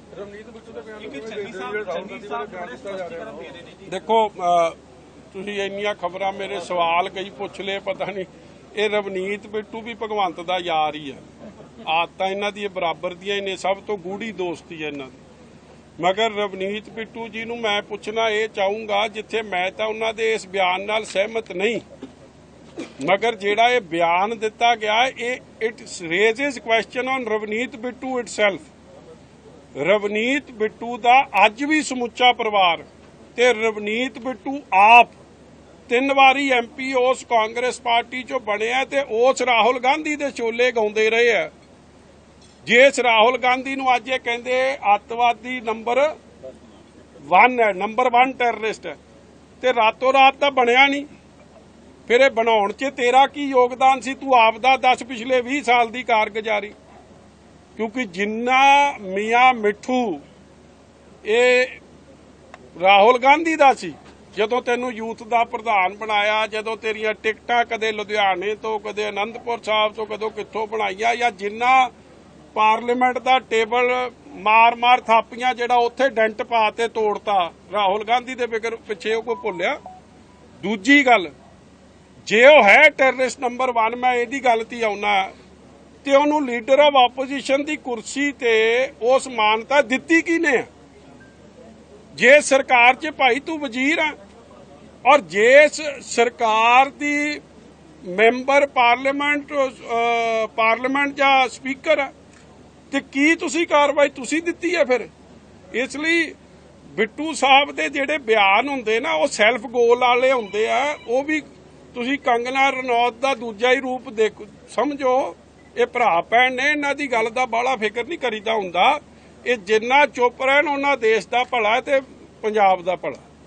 ਦੇ ਦੇਖੋ ਤੁਸੀਂ ਇੰਨੀਆਂ ਖਬਰਾਂ ਮੇਰੇ ਸਵਾਲ ਕਈ ਪੁੱਛ ਲਏ ਪਤਾ ਨਹੀਂ ਇਹ ਰਵਨੀਤ ਬਿੱਟੂ ਵੀ ਭਗਵੰਤ ਦਾ ਯਾਰ ਹੀ ਹੈ। ਆਦਤਾਂ ਇਹਨਾਂ ਦੀ ਬਰਾਬਰ ਦੀਆਂ ਹੀ ਨੇ ਸਭ ਤੋਂ ਗੂੜੀ ਦੋਸਤੀ ਹੈ ਇਹਨਾਂ ਦੀ। ਮਗਰ ਰਵਨੀਤ ਬਿੱਟੂ ਜੀ ਨੂੰ ਮੈਂ ਪੁੱਛਣਾ ਇਹ ਚਾਹੂੰਗਾ ਜਿੱਥੇ ਮੈਂ ਤਾਂ ਉਹਨਾਂ ਦੇ ਇਸ ਬਿਆਨ ਨਾਲ ਸਹਿਮਤ ਨਹੀਂ ਮਗਰ ਜਿਹੜਾ ਇਹ ਬਿਆਨ ਦਿੱਤਾ ਗਿਆ ਇਹ it raises question on Ravneet Bittu itself Ravneet Bittu ਦਾ ਅੱਜ ਵੀ ਸਮੁੱਚਾ ਪਰਿਵਾਰ ਤੇ ਰਵਨੀਤ ਬਿੱਟੂ ਆਪ ਤਿੰਨ ਵਾਰੀ ਐਮਪੀ ਉਸ ਕਾਂਗਰਸ ਪਾਰਟੀ ਚੋਂ ਬਣਿਆ ਤੇ ਉਸ ਰਾਹੁਲ ਗਾਂਧੀ ਦੇ ਚੋਲੇ ਗਾਉਂਦੇ ਰਹੇ ਆ ਜਿਸ ਰਾਹੁਲ ਗਾਂਧੀ ਨੂੰ ਅੱਜ ਇਹ ਕਹਿੰਦੇ ਅੱਤਵਾਦੀ ਨੰਬਰ 1 ਹੈ ਨੰਬਰ 1 ਟੈਰਰਿਸਟ ਹੈ। ਤੇ ਰਾਤੋਂ ਰਾਤ ਤਾਂ ਬਣਿਆ ਨਹੀਂ। ਫਿਰ ਇਹ ਬਣਾਉਣ 'ਚ ਤੇਰਾ ਕੀ ਯੋਗਦਾਨ ਸੀ? ਤੂੰ ਆਪ ਦਾ ਦੱਸ ਪਿਛਲੇ 20 ਸਾਲ ਦੀ ਕਾਰਗੁਜ਼ਾਰੀ। ਕਿਉਂਕਿ ਜਿੰਨਾ ਮੀਆਂ ਮਿੱਠੂ, ਇਹ ਰਾਹੁਲ ਗਾਂਧੀ ਦਾ ਸੀ, ਜਦੋਂ ਤੈਨੂੰ ਯੂਥ ਦਾ ਪ੍ਰਧਾਨ ਬਣਾਇਆ, ਜਦੋਂ ਤੇਰੀਆਂ ਟਿਕਟਾਂ ਕਦੇ ਲੁਧਿਆਣੇ ਤੋਂ, ਕਦੇ ਅਨੰਦਪੁਰ ਸਾਹਿਬ ਤੋਂ, ਕਦੋਂ ਕਿੱਥੋਂ ਬਣਾਈਆਂ, ਜਾਂ ਜਿੰਨਾ ਪਾਰਲੀਮੈਂਟ ਦਾ ਟੇਬਲ ਮਾਰ-ਮਾਰ ਥਾਪੀਆਂ ਜਿਹੜਾ ਉੱਥੇ ਡੈਂਟ ਪਾ ਤੇ ਤੋੜਤਾ, ਰਾਹੁਲ ਗਾਂਧੀ ਦੇ ਫਿਕਰ ਪਿੱਛੇ ਉਹ ਕੋਈ ਭੁੱਲਿਆ? ਦੂਜੀ ਗੱਲ ਜੇ ਉਹ ਹੈ ਟੈਰਰਿਸਟ ਨੰਬਰ 1 ਮੈਂ ਇਹਦੀ ਗੱਲ ਤੇ ਆਉਣਾ ਤੇ ਉਹਨੂੰ ਲੀਡਰ ਆਫ ਆਪੋਜੀਸ਼ਨ ਦੀ ਕੁਰਸੀ ਤੇ ਉਸ ਮਾਨਤਾ ਦਿੱਤੀ ਕਿਨੇ ਜੇ ਸਰਕਾਰ 'ਚ ਭਾਈ ਤੂੰ ਵਜ਼ੀਰ ਆ, ਔਰ ਜੇ ਸਰਕਾਰ ਦੀ ਮੈਂਬਰ ਪਾਰਲੀਮੈਂਟ ਪਾਰਲੀਮੈਂਟ ਜਾਂ ਸਪੀਕਰ ਆ, ਤੇ ਕੀ ਤੁਸੀਂ ਕਾਰਵਾਈ ਤੁਸੀਂ ਦਿੱਤੀ ਹੈ ਫਿਰ? ਇਸ ਲਈ ਬਿੱਟੂ ਸਾਹਿਬ ਦੇ ਜਿਹੜੇ ਬਿਆਨ ਹੁੰਦੇ ਨਾ, ਉਹ ਸੈਲਫ ਗੋਲ ਵਾਲੇ ਹੁੰਦੇ ਆ, ਉਹ ਵੀ ਤੁਸੀਂ ਕੰਗਨਾ ਰਣੌਤ ਦਾ ਦੂਜਾ ਹੀ ਰੂਪ ਦੇਖ ਸਮਝੋ, ਇਹ ਭਰਾ ਭੈਣ ਨੇ, ਇਹਨਾਂ ਦੀ ਗੱਲ ਦਾ ਬਾਹਲਾ ਫਿਕਰ ਨਹੀਂ ਕਰੀਦਾ ਹੁੰਦਾ। ਇਹ ਜਿੰਨਾ ਚੁੱਪ ਰਹਿਣ, ਉਹਨਾਂ ਦੇਸ਼ ਦਾ ਭਲਾ ਤੇ ਪੰਜਾਬ ਦਾ ਭਲਾ